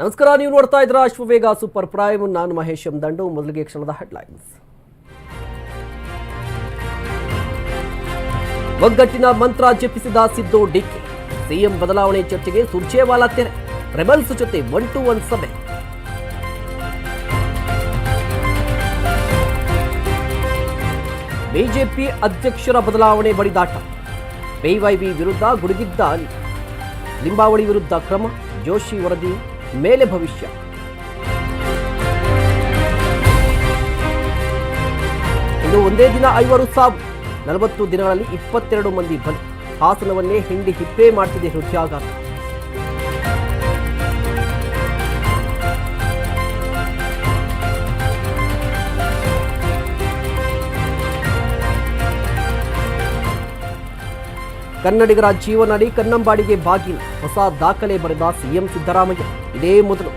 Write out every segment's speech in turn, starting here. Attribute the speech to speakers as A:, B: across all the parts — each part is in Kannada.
A: ನಮಸ್ಕಾರ, ನೀವು ನೋಡ್ತಾ ಇದ್ರ ಅಶ್ವವೇಗ ಸೂಪರ್ ಪ್ರೈಮ್. ನಾನು ಮಹೇಶ್ ಎಂ ದಂಡು ಮೊದಲಿಗೆ ಕ್ಷಣದ ಹೆಡ್ಲೈನ್ಸ್ ಒಗ್ಗಟ್ಟಿನ ಮಂತ್ರ ಜಪಿಸಿದ ಸಿದ್ದು ಡಿಕೆ. ಸಿಎಂ ಬದಲಾವಣೆ ಚರ್ಚೆಗೆ ಸುರ್ಜೇವಾಲಾ ತೆರೆ. ರೆಬಲ್ಸ್ ಜೊತೆ ಒನ್ ಟು ಒನ್ ಸಭೆ. ಬಿಜೆಪಿ ಅಧ್ಯಕ್ಷರ ಬದಲಾವಣೆ ಬಡಿದಾಟ ಬಿವೈಬಿ ವಿರುದ್ಧ ಗುಡುಗಿದ್ದ ಲಿಂಬಾವಳಿ ವಿರುದ್ಧ ಕ್ರಮ. ಜೋಶಿ ವರದಿ. ಮೇಲೆ ಭವಿಷ್ಯ. ಇದು ಒಂದೇ ದಿನ ಐವರು ಸಾವು. ನಲವತ್ತು ದಿನಗಳಲ್ಲಿ ಇಪ್ಪತ್ತೆರಡು ಮಂದಿ ಬಲಿ ಹಾಸನವನ್ನೇ ಹಿಂಡಿ ಹಿಪ್ಪೆ ಮಾಡ್ತಿದೆ ಹೃದಯಾಘಾತ ಕನ್ನಡಿಗರ ಜೀವನಡಿ ಕನ್ನಂಬಾಡಿಗೆ ಬಾಗಿನ ಹೊಸ ದಾಖಲೆ ಬರೆದ ಸಿಎಂ ಸಿದ್ದರಾಮಯ್ಯ. ಇದೇ ಮೊದಲು.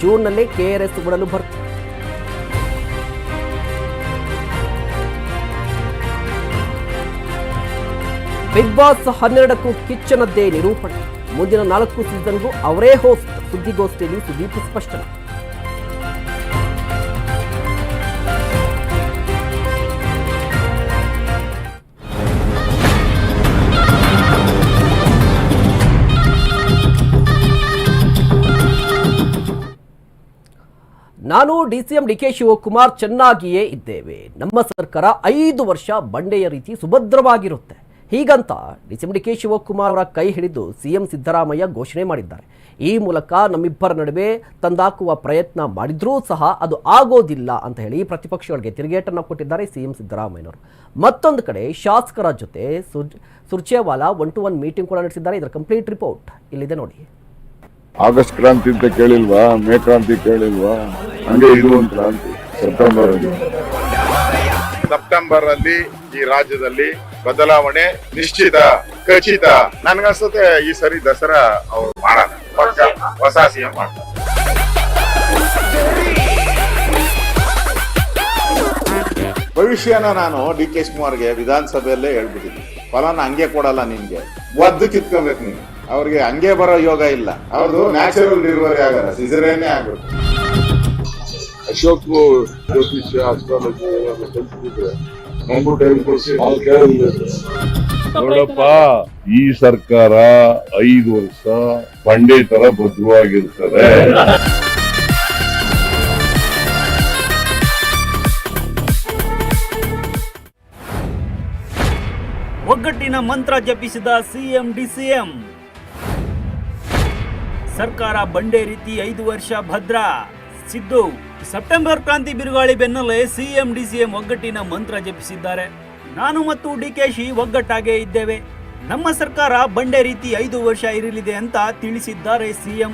A: ಜೂನ್ನಲ್ಲೇ ಕೆಆರ್ಎಸ್ ಬಿಡಲು ಬರುತ್ತೆ ಬಿಗ್ ಬಾಸ್ ಹನ್ನೆರಡಕ್ಕೂ ಕಿಚ್ಚನದ್ದೇ ನಿರೂಪಣೆ. ಮುಂದಿನ ನಾಲ್ಕು ಸೀಸನ್ಗೂ ಅವರೇ ಹೋಸ್ಟ್ ಸುದ್ದಿಗೋಷ್ಠಿಯಲ್ಲಿ ಸುದೀಪ್ ಸ್ಪಷ್ಟನೆ. ನಾನು D C M D K Shivakumar ಚೆನ್ನಾಗಿಯೇ ಇದ್ದೇವೆ. ನಮ್ಮ ಸರ್ಕಾರ ಐದು ವರ್ಷ ಬಂಡೆಯ ರೀತಿ ಸುಭದ್ರವಾಗಿರುತ್ತೆ. ಹೀಗಂತ D DCM D K Shivakumar ಅವರ ಕೈ ಹಿಡಿದು ಸಿ ಎಂ ಸಿದ್ದರಾಮಯ್ಯ ಘೋಷಣೆ ಮಾಡಿದ್ದಾರೆ. ಈ ಮೂಲಕ ನಮ್ಮಿಬ್ಬರ ನಡುವೆ ತಂದಾಕುವ ಪ್ರಯತ್ನ ಮಾಡಿದ್ರೂ ಸಹ ಅದು ಆಗೋದಿಲ್ಲ ಅಂತ ಹೇಳಿ ಪ್ರತಿಪಕ್ಷಗಳಿಗೆ ತಿರುಗೇಟನ್ನು ಕೊಟ್ಟಿದ್ದಾರೆ ಸಿ ಎಂ ಸಿದ್ದರಾಮಯ್ಯನವರು. ಮತ್ತೊಂದು ಕಡೆ ಶಾಸಕರ ಜೊತೆ ಸುರ್ Surjewala one to one meeting ಕೂಡ ನಡೆಸಿದ್ದಾರೆ. ಇದರ ಕಂಪ್ಲೀಟ್ ರಿಪೋರ್ಟ್ ಇಲ್ಲಿದೆ ನೋಡಿ.
B: ಆಗಸ್ಟ್ ಕ್ರಾಂತಿ ಅಂತ ಕೇಳಿಲ್ವಾ? ಮೇ ಕ್ರಾಂತಿ ಕೇಳಿಲ್ವಾ? ಹಂಗೆ ಇದು ಒಂದು ಕ್ರಾಂತಿ. ಸೆಪ್ಟೆಂಬರ್ ಅಲ್ಲಿ
C: ಸೆಪ್ಟೆಂಬರ್ ಅಲ್ಲಿ ಈ ರಾಜ್ಯದಲ್ಲಿ ಬದಲಾವಣೆ ನಿಶ್ಚಿತ ಖಚಿತ. ನನ್ಗನ್ಸುತ್ತೆ ಈ ಸರಿ ದಸರಾ ಅವ್ರು ಮಾಡೋಣ. ಪಕ್ಕ ಹೊಸ ಸಿಎಂ ಮಾಡ್ತಾರೆ.
D: ಭವಿಷ್ಯನ ನಾನು ಡಿ ಕೆ ಶಿವಕುಮಾರ್ಗೆ ವಿಧಾನಸಭೆಯಲ್ಲೇ ಹೇಳ್ಬಿಟ್ಟಿದ್ದೀನಿ. ಫಲಾನ ಹಂಗೆ ಕೊಡಲ್ಲ ನಿನ್ಗೆ. ಒದ್ದು ಕಿತ್ಕೋಬೇಕು ನೀನು. ಅವ್ರಿಗೆ ಹಂಗೆ ಬರೋ ಯೋಗ ಇಲ್ಲ. ಅವ್ರದ್ದು ನ್ಯಾಚುರಲ್ ಡಿಲಿವರಿ ಆಗಲ್ಲ ಸಿಸರೇನೆ ಆಗ್ಬೇಕು
B: ಅಶೋಕ್ ಜ್ಯೋತಿಷ್ ಅಸ್ಟ್ರಾಲಜಿ ಎಲ್ಲ ಕಲ್ತಿದ್ರೆ ನಮಗೂ ಟೈಮ್ ಕೊಡಿಸಿ ನಾವು ಕೇಳಿಲ್ಲ ನೋಡಪ್ಪ ಈ ಸರ್ಕಾರ ಐದು ವರ್ಷ ಪಂಡಿತರ ತರ ಭದ್ರವಾಗಿರ್ತದೆ
E: ಒಗ್ಗಟ್ಟಿನ ಮಂತ್ರ ಜಪಿಸಿದ ಸಿಎಂ ಡಿಸಿಎಂ ಸರ್ಕಾರ ಬಂಡೆ ರೀತಿ ಐದು ವರ್ಷ ಭದ್ರ. ಸಿದ್ದು, ಸೆಪ್ಟೆಂಬರ್ ಕ್ರಾಂತಿ ಬಿರುಗಾಳಿ ಬೆನ್ನಲ್ಲೇ ಸಿಎಂ, ಡಿಸಿಎಂ ಒಗ್ಗಟ್ಟಿನ ಮಂತ್ರ ಜಪಿಸಿದ್ದಾರೆ. ನಾನು ಮತ್ತು ಡಿಕೆಶಿ ಒಗ್ಗಟ್ಟಾಗೇ ಇದ್ದೇವೆ. ನಮ್ಮ ಸರ್ಕಾರ ಬಂಡೆ ರೀತಿ ಐದು ವರ್ಷ ಇರಲಿದೆ ಅಂತ ತಿಳಿಸಿದ್ದಾರೆ ಸಿಎಂ.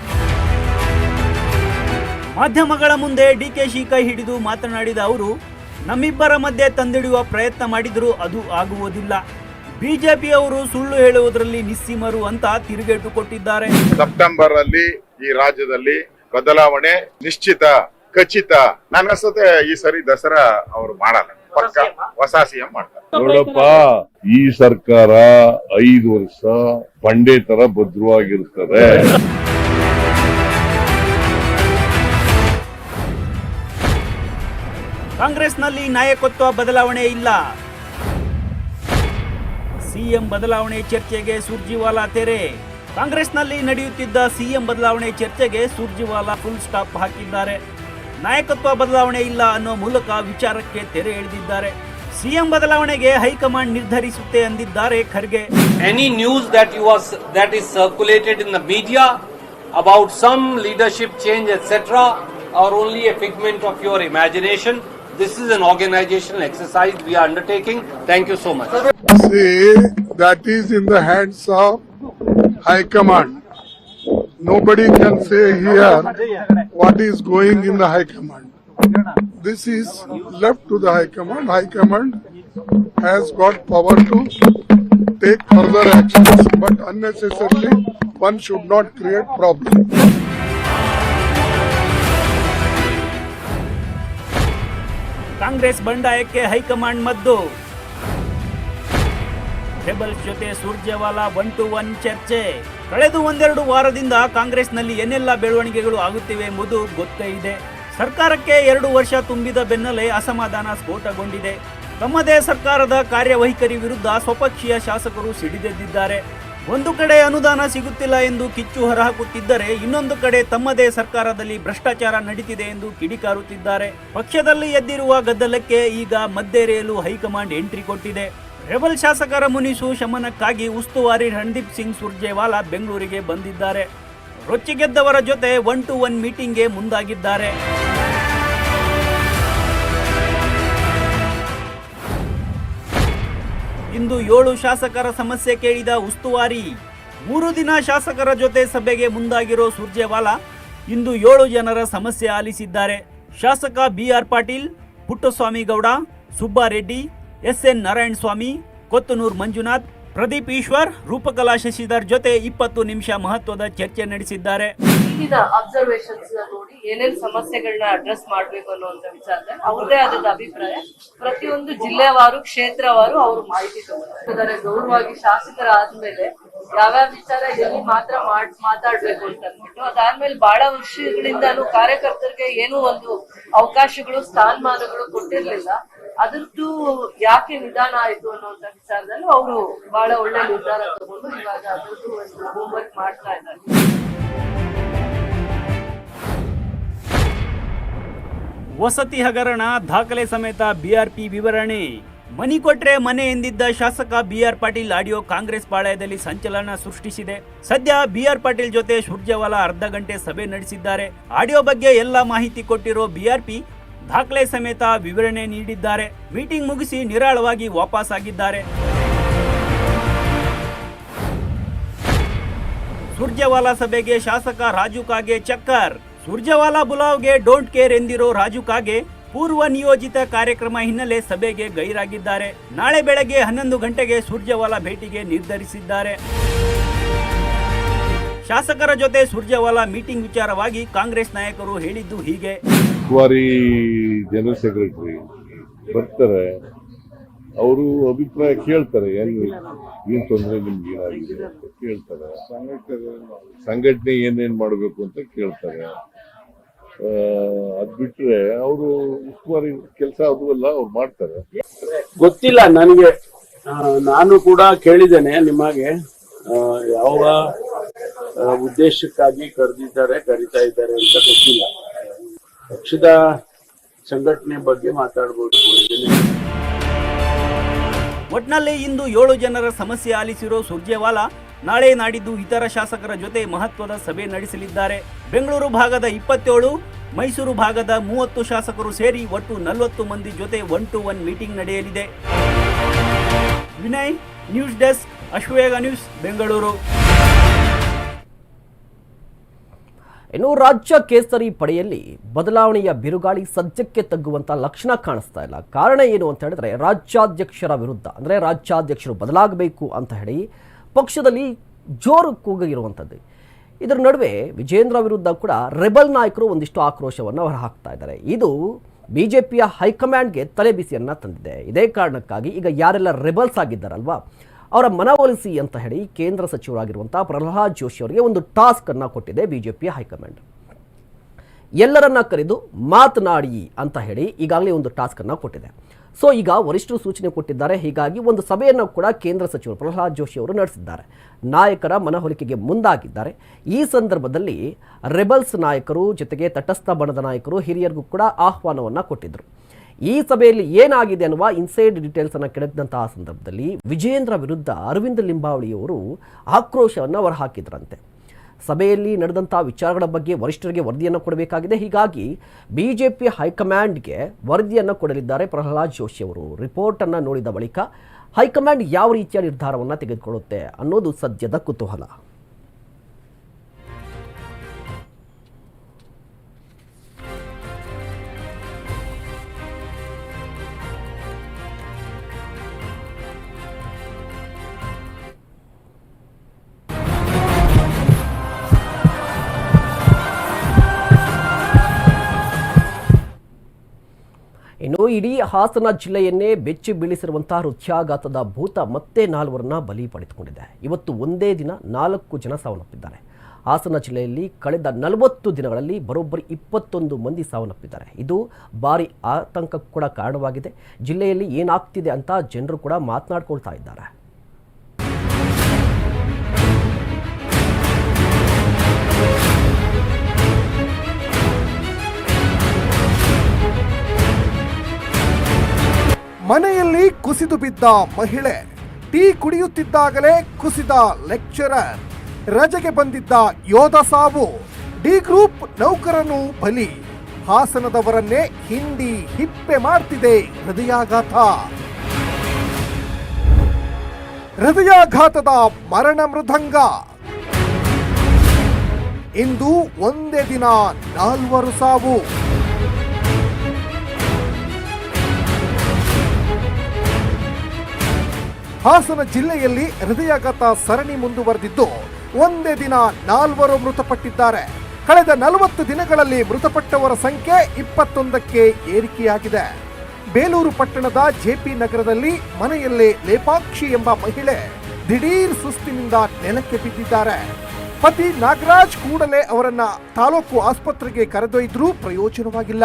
E: ಮಾಧ್ಯಮಗಳ ಮುಂದೆ ಡಿಕೆಶಿ ಕೈ ಹಿಡಿದು ಮಾತನಾಡಿದ ಅವರು, ನಮ್ಮಿಬ್ಬರ ಮಧ್ಯೆ ತಂದಿಡುವ ಪ್ರಯತ್ನ ಮಾಡಿದರೂ ಅದು ಆಗುವುದಿಲ್ಲ. ಬಿಜೆಪಿಯವರು ಸುಳ್ಳು ಹೇಳುವುದರಲ್ಲಿ ನಿಸ್ಸೀಮರು ಅಂತ ತಿರುಗೇಟು ಕೊಟ್ಟಿದ್ದಾರೆ.
C: ಸೆಪ್ಟೆಂಬರ್ ಅಲ್ಲಿ ಈ ರಾಜ್ಯದಲ್ಲಿ ಬದಲಾವಣೆ ನಿಶ್ಚಿತ ಖಚಿತ. ನನ್ಗನ್ಸುತ್ತೆ ಈ ಸರಿ ದಸರಾ ಅವರು ಮಾಡಲ್ಲ. ಪಕ್ಕ ಹೊಸ ಸಿಎಂ ಮಾಡ್ತಾರೆ.
B: ನೋಡಪ್ಪ ಈ ಸರ್ಕಾರ ಐದು ವರ್ಷ ಬಂಡೆ ತರ ಭದ್ರವಾಗಿರ್ತದೆ.
E: ಕಾಂಗ್ರೆಸ್ನಲ್ಲಿ ನಾಯಕತ್ವ ಬದಲಾವಣೆ ಇಲ್ಲ. ಸಿಎಂ ಬದಲಾವಣೆ ಚರ್ಚೆಗೆ ಸುರ್ಜಿವಾಲಾ ತೆರೆ. ಕಾಂಗ್ರೆಸ್ನಲ್ಲಿ ನಡೆಯುತ್ತಿದ್ದ ಸಿಎಂ ಬದಲಾವಣೆ ಚರ್ಚೆಗೆ ಸುರ್ಜಿವಾಲಾ ಫುಲ್ ಸ್ಟಾಪ್ ಹಾಕಿದ್ದಾರೆ. ನಾಯಕತ್ವ ಬದಲಾವಣೆ ಇಲ್ಲ ಅನ್ನೋ ಮೂಲಕ ವಿಚಾರಕ್ಕೆ ತೆರೆ ಎಳೆದಿದ್ದಾರೆ. ಸಿಎಂ ಬದಲಾವಣೆಗೆ ಹೈಕಮಾಂಡ್ ನಿರ್ಧರಿಸುತ್ತೆ ಅಂದಿದ್ದಾರೆ Kharge.
F: Any news that you was that is circulated in the media about some leadership change etcetera are only a figment of your imagination. This is an organizational exercise we are undertaking thank you so much
G: See, that is in the hands of High Command. Nobody can say here what is going in the High Command. This is left to the High Command. High Command has got power to take further actions, but unnecessarily one should not create problems.
E: Congress ಬಂಡಾಯಕ್ಕೆ high command ಮದ್ದು. ರೆಬಲ್ಸ್ ಜೊತೆ ಸುರ್ಜೇವಾಲಾ ಒನ್ ಟು ಒನ್ ಚರ್ಚೆ. ಕಳೆದ ಒಂದೆರಡು ವಾರದಿಂದ ಕಾಂಗ್ರೆಸ್ನಲ್ಲಿ ಏನೆಲ್ಲ ಬೆಳವಣಿಗೆಗಳು ಆಗುತ್ತಿವೆ ಎಂಬುದು ಗೊತ್ತೇ ಇದೆ. ಸರ್ಕಾರಕ್ಕೆ ಎರಡು ವರ್ಷ ತುಂಬಿದ ಬೆನ್ನಲ್ಲೇ ಅಸಮಾಧಾನ ಸ್ಫೋಟಗೊಂಡಿದೆ. ತಮ್ಮದೇ ಸರ್ಕಾರದ ಕಾರ್ಯವೈಖರಿ ವಿರುದ್ಧ ಸ್ವಪಕ್ಷೀಯ ಶಾಸಕರು ಸಿಡಿದೆದ್ದಿದ್ದಾರೆ. ಒಂದು ಕಡೆ ಅನುದಾನ ಸಿಗುತ್ತಿಲ್ಲ ಎಂದು ಕಿಚ್ಚು ಹೊರಹಾಕುತ್ತಿದ್ದರೆ ಇನ್ನೊಂದು ಕಡೆ ತಮ್ಮದೇ ಸರ್ಕಾರದಲ್ಲಿ ಭ್ರಷ್ಟಾಚಾರ ನಡೀತಿದೆ ಎಂದು ಕಿಡಿಕಾರುತ್ತಿದ್ದಾರೆ. ಪಕ್ಷದಲ್ಲಿ ಎದ್ದಿರುವ ಗದ್ದಲಕ್ಕೆ ಈಗ ಮದ್ದೆರೆಯಲು ಹೈಕಮಾಂಡ್ ಎಂಟ್ರಿ ಕೊಟ್ಟಿದೆ. ರೆಬಲ್ ಶಾಸಕರ ಮುನಿಸು ಶಮನಕ್ಕಾಗಿ ಉಸ್ತುವಾರಿ ರಣದೀಪ್ ಸಿಂಗ್ ಸುರ್ಜೇವಾಲಾ ಬೆಂಗಳೂರಿಗೆ ಬಂದಿದ್ದಾರೆ. ರೊಚ್ಚಿಗೆದ್ದವರ ಜೊತೆ ಒನ್ ಟು ಒನ್ ಮೀಟಿಂಗ್ಗೆ ಮುಂದಾಗಿದ್ದಾರೆ. ಇಂದು ಏಳು ಶಾಸಕರ ಸಮಸ್ಯೆ ಕೇಳಿದ ಉಸ್ತುವಾರಿ. ಮೂರು ದಿನ ಶಾಸಕರ ಜೊತೆ ಸಭೆಗೆ ಮುಂದಾಗಿರೋ ಸುರ್ಜೇವಾಲಾ ಇಂದು ಏಳು ಜನರ ಸಮಸ್ಯೆ ಆಲಿಸಿದ್ದಾರೆ. ಶಾಸಕ B R Patil Puttaswamy Gowda Subbareddy S N Narayana Swamy Kothanur Manjunath Pradeep Eshwar, Roopakala Shashidhar ಜೊತೆ ಇಪ್ಪತ್ತು ನಿಮಿಷ ಮಹತ್ವದ ಚರ್ಚೆ ನಡೆಸಿದ್ದಾರೆ.
H: ಅಬ್ಸರ್ವೇಷನ್ಸ್ ನೋಡಿ ಏನೇನ್ ಸಮಸ್ಯೆಗಳನ್ನ ಅಡ್ರೆಸ್ ಮಾಡ್ಬೇಕು ಅನ್ನುವಂತ ವಿಚಾರದಲ್ಲಿ ಅವ್ರದೇ ಆದ ಅಭಿಪ್ರಾಯ. ಪ್ರತಿಯೊಂದು ಜಿಲ್ಲೆವಾರು, ಕ್ಷೇತ್ರವಾರು ಅವರು ಮಾಹಿತಿ ತಗೊಂಡಿದ್ದಾರೆ ಗೌರವಾಗಿ ಶಾಸಕರಾದ್ಮೇಲೆ ಯಾವ್ಯಾವ ವಿಚಾರ ಎಲ್ಲಿ ಮಾತ್ರ ಮಾತಾಡ್ಬೇಕು ಅಂತ ಅಂದ್ಬಿಟ್ಟು, ಅದಾದ್ಮೇಲೆ ಬಹಳ ವರ್ಷಗಳಿಂದಲೂ ಕಾರ್ಯಕರ್ತರಿಗೆ ಏನು ಒಂದು ಅವಕಾಶಗಳು, ಸ್ಥಾನಮಾನಗಳು ಕೊಟ್ಟಿರ್ಲಿಲ್ಲ. ಅದ್ರದ್ದು ಯಾಕೆ ನಿಧಾನ ಆಯ್ತು ಅನ್ನುವಂತ ವಿಚಾರದಲ್ಲಿ ಅವರು ಬಹಳ ಒಳ್ಳೆ ನಿರ್ಧಾರ ತಗೊಂಡು ಇವಾಗ ಅದ್ರದ್ದು ಒಂದು ಹೋಮ್ವರ್ಕ್ ಮಾಡ್ತಾ ಇದ್ದಾರೆ.
E: ವಸತಿ ಹಗರಣ, ದಾಖಲೆ ಸಮೇತ ಬಿಆರ್ಪಿ ವಿವರಣೆ. ಮನಿ ಕೊಟ್ರೆ ಮನೆ ಎಂದಿದ್ದ ಶಾಸಕ B R Patil audio Congress ಪಾಳಯದಲ್ಲಿ ಸಂಚಲನ ಸೃಷ್ಟಿಸಿದೆ. ಸದ್ಯ ಬಿಆರ್ ಪಾಟೀಲ್ ಜೊತೆ ಸುರ್ಜೇವಾಲಾ ಅರ್ಧ ಗಂಟೆ ಸಭೆ ನಡೆಸಿದ್ದಾರೆ. ಆಡಿಯೋ ಬಗ್ಗೆ ಎಲ್ಲ ಮಾಹಿತಿ ಕೊಟ್ಟಿರೋ ಬಿಆರ್ಪಿ ದಾಖಲೆ ಸಮೇತ ವಿವರಣೆ ನೀಡಿದ್ದಾರೆ. ಮೀಟಿಂಗ್ ಮುಗಿಸಿ ನಿರಾಳವಾಗಿ ವಾಪಸ್ ಆಗಿದ್ದಾರೆ ಸುರ್ಜೇವಾಲಾ ಸಭೆಗೆ ಶಾಸಕ ರಾಜು ಕಾಗೆ ಚಕ್ಕರ್. ಸುರ್ಜೇವಾಲಾ ಬುಲಾವ್ಗೆ ಡೋಂಟ್ ಕೇರ್ ಎಂದಿರೋ ರಾಜು ಕಾಗೆ ಪೂರ್ವ ನಿಯೋಜಿತ ಕಾರ್ಯಕ್ರಮ ಹಿನ್ನೆಲೆ ಸಭೆಗೆ ಗೈರಾಗಿದ್ದಾರೆ. ನಾಳೆ ಬೆಳಗ್ಗೆ ಹನ್ನೊಂದು ಗಂಟೆಗೆ ಸುರ್ಜೇವಾಲಾ ಭೇಟಿಗೆ ನಿರ್ಧರಿಸಿದ್ದಾರೆ. ಶಾಸಕರ ಜೊತೆ ಸುರ್ಜೇವಾಲಾ ಮೀಟಿಂಗ್ ವಿಚಾರವಾಗಿ ಕಾಂಗ್ರೆಸ್ ನಾಯಕರು ಹೇಳಿದ್ದು ಹೀಗೆ.
B: ಉಸ್ತುವಾರಿ ಜನರಲ್ ಸೆಕ್ರೆಟರಿ ಬರ್ತಾರೆ, ಅವರು ಅಭಿಪ್ರಾಯ ಕೇಳ್ತಾರೆ, ಏನು ಏನು ತೊಂದರೆ ನಿಮ್ಗೆ ಏನಾಗಿದೆ ಅಂತ ಕೇಳ್ತಾರೆ. ಸಂಘಟನೆ ಏನೇನು ಮಾಡಬೇಕು ಅಂತ ಕೇಳ್ತಾರೆ. ಅದು ಬಿಟ್ರೆ ಅವರು ಉಸ್ತುವಾರಿ ಕೆಲಸ ಅದು ಅಲ್ಲ, ಅವ್ರು ಮಾಡ್ತಾರೆ.
I: ಗೊತ್ತಿಲ್ಲ ನನಗೆ. ನಾನು ಕೂಡ ಕೇಳಿದ್ದೇನೆ ನಿಮಗೆ. ಯಾವ ಉದ್ದೇಶಕ್ಕಾಗಿ ಕರೆದಿದ್ದಾರೆ, ಕರಿತಾ ಇದ್ದಾರೆ ಅಂತ ಗೊತ್ತಿಲ್ಲ. ಪಕ್ಷದ ಸಂಘಟನೆ ಬಗ್ಗೆ ಮಾತಾಡ್ಬೋದು. ಇದನ್ನೇ
E: ಒಟ್ನಲ್ಲಿ ಇಂದು ಏಳು ಜನರ ಸಮಸ್ಯೆ ಆಲಿಸಿರೋ ಸುರ್ಜೇವಾಲಾ ನಾಳೆ ನಾಡಿದ್ದು ಇತರ ಶಾಸಕರ ಜೊತೆ ಮಹತ್ವದ ಸಭೆ ನಡೆಸಲಿದ್ದಾರೆ. ಬೆಂಗಳೂರು ಭಾಗದ ಇಪ್ಪತ್ತೇಳು, ಮೈಸೂರು ಭಾಗದ ಮೂವತ್ತು ಶಾಸಕರು ಸೇರಿ ಒಟ್ಟು ನಲವತ್ತು ಮಂದಿ ಜೊತೆ ಒನ್ ಟು ಒನ್ ಮೀಟಿಂಗ್ ನಡೆಯಲಿದೆ. Vinay, news desk Ashwavega news, Bengaluru.
A: ಇನ್ನು ರಾಜ್ಯ ಕೇಸರಿ ಪಡೆಯಲ್ಲಿ ಬದಲಾವಣೆಯ ಬಿರುಗಾಳಿ ಸದ್ಯಕ್ಕೆ ತಗ್ಗುವಂಥ ಲಕ್ಷಣ ಕಾಣಿಸ್ತಾ ಇಲ್ಲ. ಕಾರಣ ಏನು ಅಂತ ಹೇಳಿದ್ರೆ ರಾಜ್ಯಾಧ್ಯಕ್ಷರ ವಿರುದ್ಧ, ಅಂದರೆ ರಾಜ್ಯಾಧ್ಯಕ್ಷರು ಬದಲಾಗಬೇಕು ಅಂತ ಹೇಳಿ ಪಕ್ಷದಲ್ಲಿ ಜೋರು ಕೂಗಿರುವಂಥದ್ದು ಇದರ ನಡುವೆ ವಿಜೇಂದ್ರ ವಿರುದ್ಧ ಕೂಡ ರೆಬಲ್ ನಾಯಕರು ಒಂದಿಷ್ಟು ಆಕ್ರೋಶವನ್ನು ಹೊರಹಾಕ್ತಾ ಇದ್ದಾರೆ. ಇದು ಬಿಜೆಪಿಯ ಹೈಕಮಾಂಡ್ಗೆ ತಲೆಬಿಸಿಯನ್ನ ತಂದಿದೆ. ಇದೇ ಕಾರಣಕ್ಕಾಗಿ ಈಗ ಯಾರೆಲ್ಲ ರೆಬಲ್ಸ್ ಆಗಿದ್ದಾರಲ್ವಾ ಅವರ ಮನವೊಲಿಸಿ ಅಂತ ಹೇಳಿ ಕೇಂದ್ರ ಸಚಿವರಾಗಿರುವಂಥ ಪ್ರಹ್ಲಾದ್ ಜೋಶಿ ಅವರಿಗೆ ಒಂದು ಟಾಸ್ಕ್ ಅನ್ನು ಕೊಟ್ಟಿದೆ ಬಿಜೆಪಿಯ ಹೈಕಮಾಂಡ್. ಎಲ್ಲರನ್ನ ಕರೆದು ಮಾತನಾಡಿ ಅಂತ ಹೇಳಿ ಈಗಾಗಲೇ ಒಂದು ಟಾಸ್ಕ್ ಅನ್ನು ಕೊಟ್ಟಿದೆ. ಸೊ, ಈಗ ವರಿಷ್ಠರು ಸೂಚನೆ ಕೊಟ್ಟಿದ್ದಾರೆ. ಹೀಗಾಗಿ ಒಂದು ಸಭೆಯನ್ನು ಕೂಡ ಕೇಂದ್ರ ಸಚಿವರು ಪ್ರಹ್ಲಾದ್ ಜೋಶಿ ಅವರು ನಡೆಸಿದ್ದಾರೆ. ನಾಯಕರ ಮನವೊಲಿಕೆಗೆ ಮುಂದಾಗಿದ್ದಾರೆ. ಈ ಸಂದರ್ಭದಲ್ಲಿ ರೆಬಲ್ಸ್ ನಾಯಕರು ಜೊತೆಗೆ ತಟಸ್ಥ ಬಣದ ನಾಯಕರು ಹಿರಿಯರಿಗೂ ಕೂಡ ಆಹ್ವಾನವನ್ನು ಕೊಟ್ಟಿದ್ದರು ಈ ಸಭೆಯಲ್ಲಿ ಏನಾಗಿದೆ ಅನ್ನುವ ಇನ್ಸೈಡ್ ಡೀಟೇಲ್ಸ್ ಅನ್ನು ಕೆಳಗಿದಂತಹ ಸಂದರ್ಭದಲ್ಲಿ ವಿಜೇಂದ್ರ ವಿರುದ್ಧ ಅರವಿಂದ ಲಿಂಬಾವಳಿಯವರು ಆಕ್ರೋಶವನ್ನು ಹೊರಹಾಕಿದ್ರಂತೆ. ಸಭೆಯಲ್ಲಿ ನಡೆದಂಥ ವಿಚಾರಗಳ ಬಗ್ಗೆ ವರಿಷ್ಠರಿಗೆ ವರದಿಯನ್ನು ಕೊಡಬೇಕಾಗಿದೆ. ಹೀಗಾಗಿ ಬಿ ಜೆ ಪಿ ಹೈಕಮಾಂಡ್ಗೆ ವರದಿಯನ್ನು ಕೊಡಲಿದ್ದಾರೆ ಪ್ರಹ್ಲಾದ್ ಜೋಶಿ ಅವರು. ರಿಪೋರ್ಟನ್ನು ನೋಡಿದ ಬಳಿಕ ಹೈಕಮಾಂಡ್ ಯಾವ ರೀತಿಯ ನಿರ್ಧಾರವನ್ನು ತೆಗೆದುಕೊಳ್ಳುತ್ತೆ ಅನ್ನೋದು ಸದ್ಯದ ಕುತೂಹಲ. ಇನ್ನು ಇಡೀ ಹಾಸನ ಜಿಲ್ಲೆಯನ್ನೇ ಬೆಚ್ಚಿ ಬೀಳಿಸಿರುವಂತಹ ಹೃದಯಾಘಾತದ ಭೂತ ಮತ್ತೆ ನಾಲ್ವರನ್ನ ಬಲಿ ಪಡೆದುಕೊಂಡಿದೆ. ಇವತ್ತು ಒಂದೇ ದಿನ ನಾಲ್ಕು ಜನ ಸಾವನ್ನಪ್ಪಿದ್ದಾರೆ. ಹಾಸನ ಜಿಲ್ಲೆಯಲ್ಲಿ ಕಳೆದ ನಲವತ್ತು ದಿನಗಳಲ್ಲಿ ಬರೋಬ್ಬರಿ ಇಪ್ಪತ್ತೊಂದು ಮಂದಿ ಸಾವನ್ನಪ್ಪಿದ್ದಾರೆ. ಇದು ಭಾರಿ ಆತಂಕಕ್ಕೂ ಕೂಡ ಕಾರಣವಾಗಿದೆ. ಜಿಲ್ಲೆಯಲ್ಲಿ ಏನಾಗ್ತಿದೆ ಅಂತ ಜನರು ಕೂಡ ಮಾತನಾಡ್ಕೊಳ್ತಾ ಇದ್ದಾರೆ.
J: ಮನೆಯಲ್ಲಿ ಕುಸಿದು ಬಿದ್ದ ಮಹಿಳೆ, ಟೀ ಕುಡಿಯುತ್ತಿದ್ದಾಗಲೇ ಕುಸಿದ ಲೆಕ್ಚರರ್, ರಜೆಗೆ ಬಂದಿದ್ದ ಯೋಧ ಸಾವು, ಡಿ ಗ್ರೂಪ್ ನೌಕರನು ಬಲಿ, ಹಾಸನದವರನ್ನೇ ಹಿಂಡಿ ಹಿಪ್ಪೆ ಮಾಡ್ತಿದೆ ಹೃದಯಾಘಾತ. ಹೃದಯಾಘಾತದ ಮರಣ ಮೃದಂಗ. ಇಂದು ಒಂದೇ ದಿನ ನಾಲ್ವರು ಸಾವು. ಹಾಸನ ಜಿಲ್ಲೆಯಲ್ಲಿ ಹೃದಯಾಘಾತ ಸರಣಿ ಮುಂದುವರೆದಿದ್ದು, ಒಂದೇ ದಿನ ನಾಲ್ವರು ಮೃತಪಟ್ಟಿದ್ದಾರೆ. ಕಳೆದ ನಲವತ್ತು ದಿನಗಳಲ್ಲಿ ಮೃತಪಟ್ಟವರ ಸಂಖ್ಯೆ ಇಪ್ಪತ್ತೊಂದಕ್ಕೆ ಏರಿಕೆಯಾಗಿದೆ. ಬೇಲೂರು ಪಟ್ಟಣದ ಜೆಪಿ ನಗರದಲ್ಲಿ ಮನೆಯಲ್ಲೇ ಲೇಪಾಕ್ಷಿ ಎಂಬ ಮಹಿಳೆ ದಿಢೀರ್ ಸುಸ್ತಿನಿಂದ ನೆಲಕ್ಕೆ ಬಿದ್ದಿದ್ದಾರೆ. ಪತಿ ನಾಗರಾಜ್ ಕೂಡಲೇ ಅವರನ್ನ ತಾಲೂಕು ಆಸ್ಪತ್ರೆಗೆ ಕರೆದೊಯ್ದರೂ ಪ್ರಯೋಜನವಾಗಿಲ್ಲ.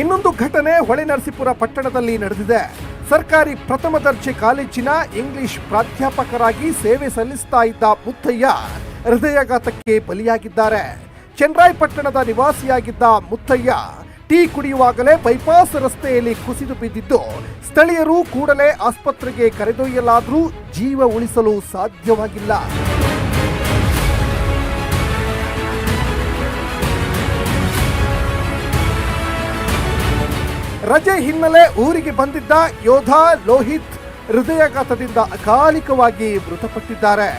J: ಇನ್ನೊಂದು ಘಟನೆ ಹೊಳೆನರಸೀಪುರ ಪಟ್ಟಣದಲ್ಲಿ ನಡೆದಿದೆ. ಸರ್ಕಾರಿ ಪ್ರಥಮ ದರ್ಜೆ ಕಾಲೇಜಿನ ಇಂಗ್ಲಿಷ್ ಪ್ರಾಧ್ಯಾಪಕರಾಗಿ ಸೇವೆ ಸಲ್ಲಿಸ್ತಾ ಇದ್ದ ಮುತ್ತಯ್ಯ ಹೃದಯಾಘಾತಕ್ಕೆ ಬಲಿಯಾಗಿದ್ದಾರೆ. ಚನ್ನರಾಯಪಟ್ಟಣದ ನಿವಾಸಿಯಾಗಿದ್ದ ಮುತ್ತಯ್ಯ ಟೀ ಕುಡಿಯುವಾಗಲೇ ಬೈಪಾಸ್ ರಸ್ತೆಯಲ್ಲಿ ಕುಸಿದು ಬಿದ್ದಿದ್ದು, ಸ್ಥಳೀಯರು ಕೂಡಲೇ ಆಸ್ಪತ್ರೆಗೆ ಕರೆದೊಯ್ಯಲಾದರೂ ಜೀವ ಉಳಿಸಲು ಸಾಧ್ಯವಾಗಿಲ್ಲ. ರಜೆ ಹಿನ್ನೆಲೆ ಊರಿಗೆ ಬಂದಿದ್ದ ಯೋಧ ಲೋಹಿತ್ ಹೃದಯಾಘಾತದಿಂದ ಅಕಾಲಿಕವಾಗಿ ಮೃತಪಟ್ಟಿದ್ದಾರೆ.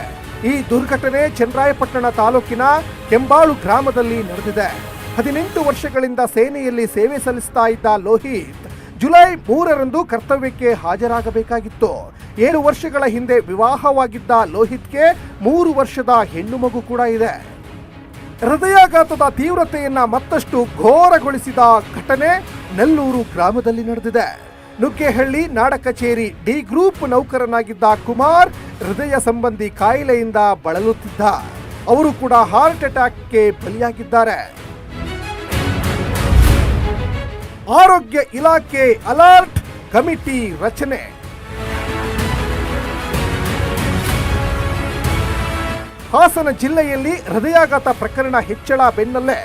J: ಈ ದುರ್ಘಟನೆ ಚನ್ನರಾಯಪಟ್ಟಣ ತಾಲೂಕಿನ ಕೆಂಬಾಳು ಗ್ರಾಮದಲ್ಲಿ ನಡೆದಿದೆ. ಹದಿನೆಂಟು ವರ್ಷಗಳಿಂದ ಸೇನೆಯಲ್ಲಿ ಸೇವೆ ಸಲ್ಲಿಸ್ತಾ ಇದ್ದ ಲೋಹಿತ್ ಜುಲೈ ಮೂರರಂದು ಕರ್ತವ್ಯಕ್ಕೆ ಹಾಜರಾಗಬೇಕಾಗಿತ್ತು. ಏಳು ವರ್ಷಗಳ ಹಿಂದೆ ವಿವಾಹವಾಗಿದ್ದ ಲೋಹಿತ್ಗೆ ಮೂರು ವರ್ಷದ ಹೆಣ್ಣು ಮಗು ಕೂಡ ಇದೆ. ಹೃದಯಾಘಾತದ ತೀವ್ರತೆಯನ್ನ ಮತ್ತಷ್ಟು ಘೋರಗೊಳಿಸಿದ ಘಟನೆ ನೆಲ್ಲೂರು ಗ್ರಾಮದಲ್ಲಿ ನಡೆದಿದೆ. ನುಗ್ಗೆಹಳ್ಳಿ, ನಾಡ ಕಚೇರಿ ಡಿ ಗ್ರೂಪ್ ನೌಕರನಾಗಿದ್ದ ಕುಮಾರ್ ಹೃದಯ ಸಂಬಂಧಿ ಕಾಯಿಲೆಯಿಂದ ಬಳಲುತ್ತಿದ್ದ. ಅವರು ಕೂಡ ಹಾರ್ಟ್ ಅಟ್ಯಾಕ್ಗೆ ಬಲಿಯಾಗಿದ್ದಾರೆ. ಆರೋಗ್ಯ ಇಲಾಖೆ ಅಲರ್ಟ್ ಕಮಿಟಿ ರಚನೆ. ಹಾಸನ ಜಿಲ್ಲೆಯಲ್ಲಿ ಹೃದಯಾಘಾತ ಪ್ರಕರಣ ಹೆಚ್ಚಳ ಬೆನ್ನಲ್ಲೇ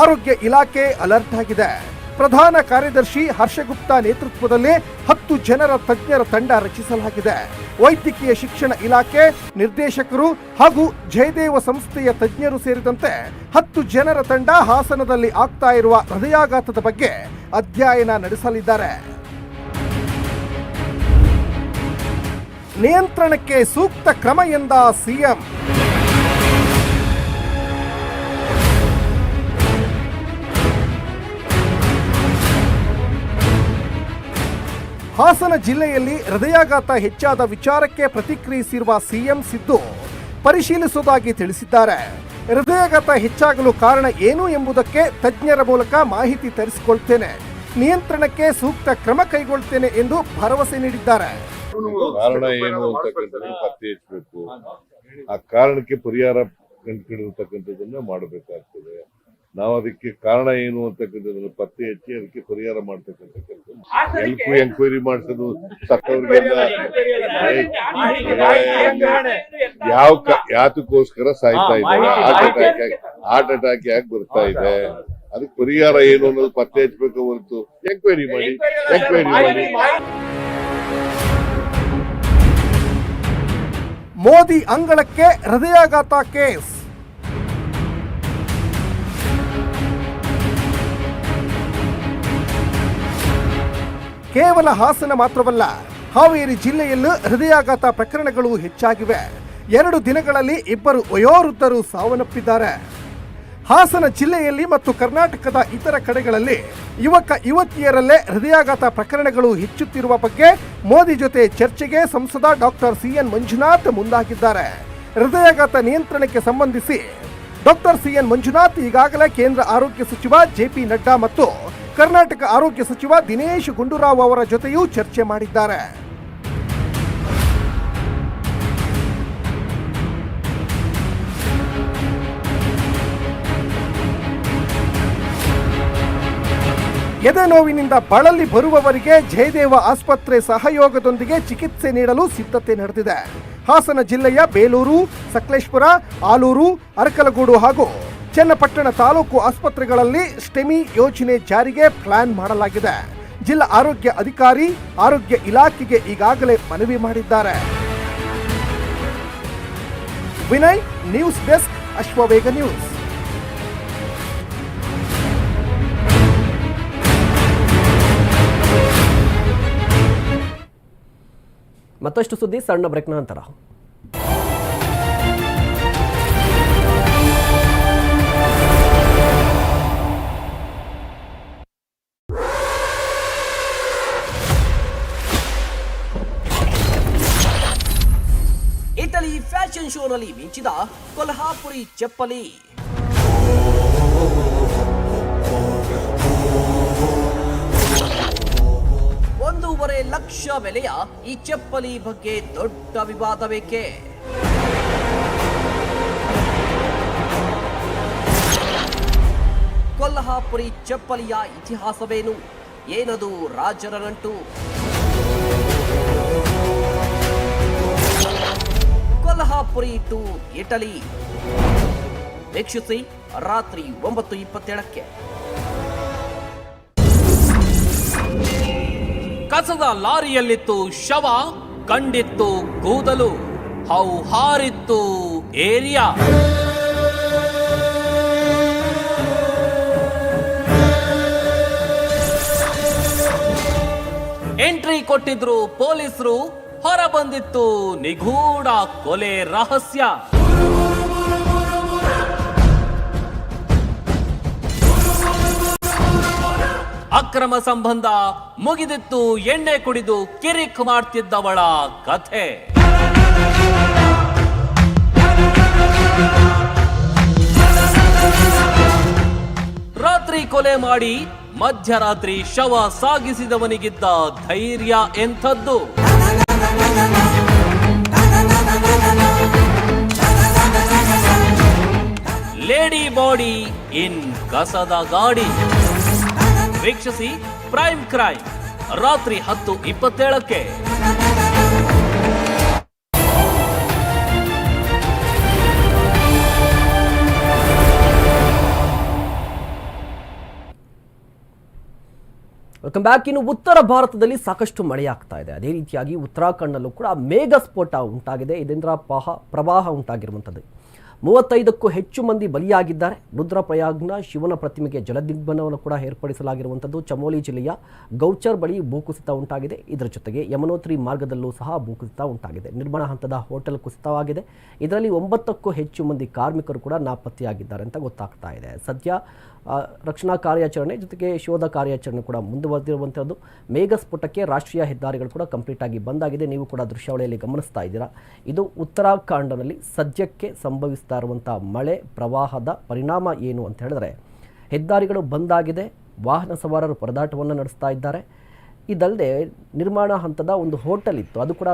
J: ಆರೋಗ್ಯ ಇಲಾಖೆ ಅಲರ್ಟ್ ಆಗಿದೆ. ಪ್ರಧಾನ ಕಾರ್ಯದರ್ಶಿ ಹರ್ಷಗುಪ್ತ ನೇತೃತ್ವದಲ್ಲಿ ಹತ್ತು ಜನರ ತಜ್ಞರ ತಂಡ ರಚಿಸಲಾಗಿದೆ. ವೈದ್ಯಕೀಯ ಶಿಕ್ಷಣ ಇಲಾಖೆ, ನಿರ್ದೇಶಕರು ಹಾಗೂ ಜಯದೇವ ಸಂಸ್ಥೆಯ ತಜ್ಞರು ಸೇರಿದಂತೆ ಹತ್ತು ಜನರ ತಂಡ ಹಾಸನದಲ್ಲಿ ಆಗ್ತಾ ಇರುವ ಹೃದಯಾಘಾತದ ಬಗ್ಗೆ ಅಧ್ಯಯನ ನಡೆಸಲಿದ್ದಾರೆ. ನಿಯಂತ್ರಣಕ್ಕೆ ಸೂಕ್ತ ಕ್ರಮ ಎಂದ ಸಿಎಂ. ಹಾಸನ ಜಿಲ್ಲೆಯಲ್ಲಿ ಹೃದಯಾಘಾತ ಹೆಚ್ಚಾದ ವಿಚಾರಕ್ಕೆ ಪ್ರತಿಕ್ರಿಯಿಸಿರುವ ಸಿಎಂ ಸಿದ್ದು ಪರಿಶೀಲಿಸುವುದಾಗಿ ತಿಳಿಸಿದ್ದಾರೆ. ಹೃದಯಾಘಾತ ಹೆಚ್ಚಾಗಲು ಕಾರಣ ಏನು ಎಂಬುದಕ್ಕೆ ತಜ್ಞರ ಮೂಲಕ ಮಾಹಿತಿ ತರಿಸಿಕೊಳ್ತೇನೆ. ನಿಯಂತ್ರಣಕ್ಕೆ ಸೂಕ್ತ ಕ್ರಮ ಕೈಗೊಳ್ತೇನೆ ಎಂದು ಭರವಸೆ ನೀಡಿದ್ದಾರೆ.
B: ಕಾರಣ ಏನು ಆ ಕಾರಣಕ್ಕೆ ಪರಿಹಾರ ಕಂಡುಕೊಂಡಿರ್ತಕ್ಕಂಥದ್ದನ್ನ ಮಾಡಬೇಕಾಗ್ತದೆ. ನಾವು ಅದಕ್ಕೆ ಕಾರಣ ಏನು ಅಂತಕ್ಕಂಥದ್ದನ್ನು ಪತ್ತೆ ಹಚ್ಚಿ ಅದಕ್ಕೆ ಪರಿಹಾರ ಮಾಡ್ತಕ್ಕಂಥ ಕೆಲಸ ಎಲ್ಕು ಎಂಕ್ವೈರಿ ಮಾಡಿಸೋದು ಸತ್ತವ್ರಿಗೆಲ್ಲ ಯಾವ ಯಾತಕ್ಕೋಸ್ಕರ ಸಾಯ್ತಾ ಇದೆ. ಹಾರ್ಟ್ ಅಟ್ಯಾಕ್ ಹಾರ್ಟ್ ಅಟ್ಯಾಕ್ ಯಾಕೆ ಬರ್ತಾ ಇದೆ. ಅದಕ್ಕೆ ಪರಿಹಾರ ಏನು ಅನ್ನೋದು ಪತ್ತೆ ಹಚ್ಚಬೇಕು ಹೊರತು ಎಂಕ್ವೈರಿ ಮಾಡಿ ಎಂಕ್ವೈರಿ ಮಾಡಿ.
J: ಮೋದಿ ಅಂಗಳಕ್ಕೆ ಹೃದಯಾಘಾತ ಕೇಸ್. ಕೇವಲ ಹಾಸನ ಮಾತ್ರವಲ್ಲ, ಹಾವೇರಿ ಜಿಲ್ಲೆಯಲ್ಲೂ ಹೃದಯಾಘಾತ ಪ್ರಕರಣಗಳು ಹೆಚ್ಚಾಗಿವೆ. ಎರಡು ದಿನಗಳಲ್ಲಿ ಇಬ್ಬರು ವಯೋವೃದ್ಧರು ಸಾವನ್ನಪ್ಪಿದ್ದಾರೆ. ಹಾಸನ ಜಿಲ್ಲೆಯಲ್ಲಿ ಮತ್ತು ಕರ್ನಾಟಕದ ಇತರ ಕಡೆಗಳಲ್ಲಿ ಯುವಕ ಯುವತಿಯರಲ್ಲೇ ಹೃದಯಾಘಾತ ಪ್ರಕರಣಗಳು ಹೆಚ್ಚುತ್ತಿರುವ ಬಗ್ಗೆ ಮೋದಿ ಜೊತೆ ಚರ್ಚೆಗೆ ಸಂಸದ ಡಾಕ್ಟರ್ ಸಿ ಎನ್ ಮಂಜುನಾಥ್ ಮುಂದಾಗಿದ್ದಾರೆ. ಹೃದಯಾಘಾತ ನಿಯಂತ್ರಣಕ್ಕೆ ಸಂಬಂಧಿಸಿ ಡಾಕ್ಟರ್ ಸಿಎನ್ ಮಂಜುನಾಥ್ ಈಗಾಗಲೇ ಕೇಂದ್ರ ಆರೋಗ್ಯ ಸಚಿವ ಜೆಪಿ ನಡ್ಡಾ ಮತ್ತು ಕರ್ನಾಟಕ ಆರೋಗ್ಯ ಸಚಿವ ದಿನೇಶ್ ಗುಂಡೂರಾವ್ ಅವರ ಜೊತೆಯೂ ಚರ್ಚೆ ಮಾಡಿದ್ದಾರೆ. ಎದೆ ನೋವಿನಿಂದ ಬಳಲಿ ಬರುವವರಿಗೆ ಜಯದೇವ ಆಸ್ಪತ್ರೆ ಸಹಯೋಗದೊಂದಿಗೆ ಚಿಕಿತ್ಸೆ ನೀಡಲು ಸಿದ್ಧತೆ ನಡೆದಿದೆ. ಹಾಸನ ಜಿಲ್ಲೆಯ ಬೇಲೂರು, ಸಕಲೇಶ್ಪುರ, ಆಲೂರು, ಅರಕಲಗೂಡು ಹಾಗೂ ಚನ್ನಪಟ್ಟಣ ತಾಲೂಕು ಆಸ್ಪತ್ರೆಗಳಲ್ಲಿ ಸ್ಟೆಮಿ ಯೋಜನೆ ಜಾರಿಗೆ ಪ್ಲಾನ್ ಮಾಡಲಾಗಿದೆ. ಜಿಲ್ಲಾ ಆರೋಗ್ಯ ಅಧಿಕಾರಿ, ಆರೋಗ್ಯ ಇಲಾಖೆಗೆ ಈಗಾಗಲೇ ಮನವಿ ಮಾಡಿದ್ದಾರೆ. Vinay, news desk, Ashwavega news.
A: ಮತ್ತಷ್ಟು ಸುದ್ದಿ, ಸಣ್ಣ ಬ್ರೇಕ್ನ ನಂತರ. ಶೋನಲ್ಲಿ ಮಿಂಚಿದ ಕೊಲ್ಹಾಪುರಿ ಚಪ್ಪಲಿ. ಒಂದೂವರೆ ಲಕ್ಷ ಬೆಲೆಯ ಈ ಚಪ್ಪಲಿ ಬಗ್ಗೆ ದೊಡ್ಡ ವಿವಾದ ಬೇಕೆ ಕೊಲ್ಹಾಪುರಿ ಚಪ್ಪಲಿಯ ಇತಿಹಾಸವೇನು? ಏನದು ರಾಜರ ನಂಟು? ಕೊಲ್ಹಾಪುರಿ ಪುರಿಯಿತು ಇಟಲಿ. ವೀಕ್ಷಿಸಿ ರಾತ್ರಿ ಒಂಬತ್ತು ಇಪ್ಪತ್ತೇಳಕ್ಕೆ. ಕಸದ ಲಾರಿಯಲ್ಲಿತ್ತು ಶವ ಕಂಡಿತ್ತು ಕೂದಲು ಹೌಹಾರಿತ್ತು ಏರಿಯಾ. ಎಂಟ್ರಿ ಕೊಟ್ಟಿದ್ರು ಪೊಲೀಸರು ಹೊರ ಬಂದಿತ್ತು ನಿಗೂಢ ಕೊಲೆ ರಹಸ್ಯ. ಅಕ್ರಮ ಸಂಬಂಧ ಮುಗಿದಿತ್ತು, ಎಣ್ಣೆ ಕುಡಿದು ಕಿರಿಕ್ ಮಾಡ್ತಿದ್ದವಳ ಕಥೆ. ರಾತ್ರಿ ಕೊಲೆ ಮಾಡಿ ಮಧ್ಯರಾತ್ರಿ ಶವ ಸಾಗಿಸಿದವನಿಗಿದ್ದ ಧೈರ್ಯ ಎಂಥದ್ದು? ಲೇಡಿ ಬಾಡಿ ಇನ್ ಕಸದ ಗಾಡಿ. ವೀಕ್ಷಿಸಿ ಪ್ರೈಮ್ ಕ್ರೈಮ್. ರಾತ್ರಿ ಹತ್ತು ಇಪ್ಪತ್ತೇಳಕ್ಕೆ. ವೆಲ್ಕಮ್ ಬ್ಯಾಕ್ ಇನ್ನು ಉತ್ತರ ಭಾರತದಲ್ಲಿ ಸಾಕಷ್ಟು ಮಳೆಯಾಗ್ತಾ ಇದೆ. ಅದೇ ರೀತಿಯಾಗಿ ಉತ್ತರಾಖಂಡಲ್ಲೂ ಕೂಡ ಮೇಘ ಸ್ಫೋಟ ಉಂಟಾಗಿದೆ. ಇದರಿಂದ ಪಹ, ಪ್ರವಾಹ ಉಂಟಾಗಿರುವಂಥದ್ದು. ಮೂವತ್ತೈದಕ್ಕೂ ಹೆಚ್ಚು ಮಂದಿ ಬಲಿಯಾಗಿದ್ದಾರೆ. ರುದ್ರಪ್ರಯಾಗ್ನ ಶಿವನ ಪ್ರತಿಮೆಗೆ ಜಲದಿಗ್ಬನವನ್ನು ಕೂಡ ಏರ್ಪಡಿಸಲಾಗಿರುವಂಥದ್ದು. ಚಮೋಲಿ ಜಿಲ್ಲೆಯ ಗೌಚರ್ ಬಳಿ ಭೂಕುಸಿತ ಉಂಟಾಗಿದೆ. ಇದರ ಜೊತೆಗೆ ಯಮನೋತ್ರಿ ಮಾರ್ಗದಲ್ಲೂ ಸಹ ಭೂಕುಸಿತ ಉಂಟಾಗಿದೆ. ನಿರ್ಮಾಣ ಹಂತದ ಹೋಟೆಲ್ ಕುಸಿತವಾಗಿದೆ. ಇದರಲ್ಲಿ ಒಂಬತ್ತಕ್ಕೂ ಹೆಚ್ಚು ಮಂದಿ ಕಾರ್ಮಿಕರು ಕೂಡ ನಾಪತ್ತೆಯಾಗಿದ್ದಾರೆ ಅಂತ ಗೊತ್ತಾಗ್ತಾ ಇದೆ. ಸದ್ಯ ರಕ್ಷಣಾ ಕಾರ್ಯಾಚರಣೆ ಜೊತೆಗೆ ಶೋಧ ಕಾರ್ಯಾಚರಣೆ ಕೂಡ ಮುಂದುವರೆದಿರುವಂಥದ್ದು ಮೇಘಸ್ಫೋಟಕ್ಕೆ ರಾಷ್ಟ್ರೀಯ ಹೆದ್ದಾರಿಗಳು ಕೂಡ ಕಂಪ್ಲೀಟ್ ಆಗಿ ಬಂದಾಗಿದೆ ನೀವು ಕೂಡ ದೃಶ್ಯಾವಳಿಯಲ್ಲಿ ಗಮನಿಸ್ತಾ ಇದ್ದೀರಾ. ಇದು ಉತ್ತರಾಖಂಡನಲ್ಲಿ ಸದ್ಯಕ್ಕೆ ಸಂಭವಿಸ್ತಾ ಇರುವಂಥ ಮಳೆ ಪ್ರವಾಹದ ಪರಿಣಾಮ ಏನು ಅಂತ ಹೇಳಿದ್ರೆ, ಹೆದ್ದಾರಿಗಳು ಬಂದಾಗಿದೆ ವಾಹನ ಸವಾರರು ಪರದಾಟವನ್ನು ನಡೆಸ್ತಾ ಇದ್ದಾರೆ. ಇದಲ್ಲದೆ ನಿರ್ಮಾಣ ಹಂತದ ಒಂದು ಹೋಟೆಲ್ ಇತ್ತು. ಅದು ಕೂಡ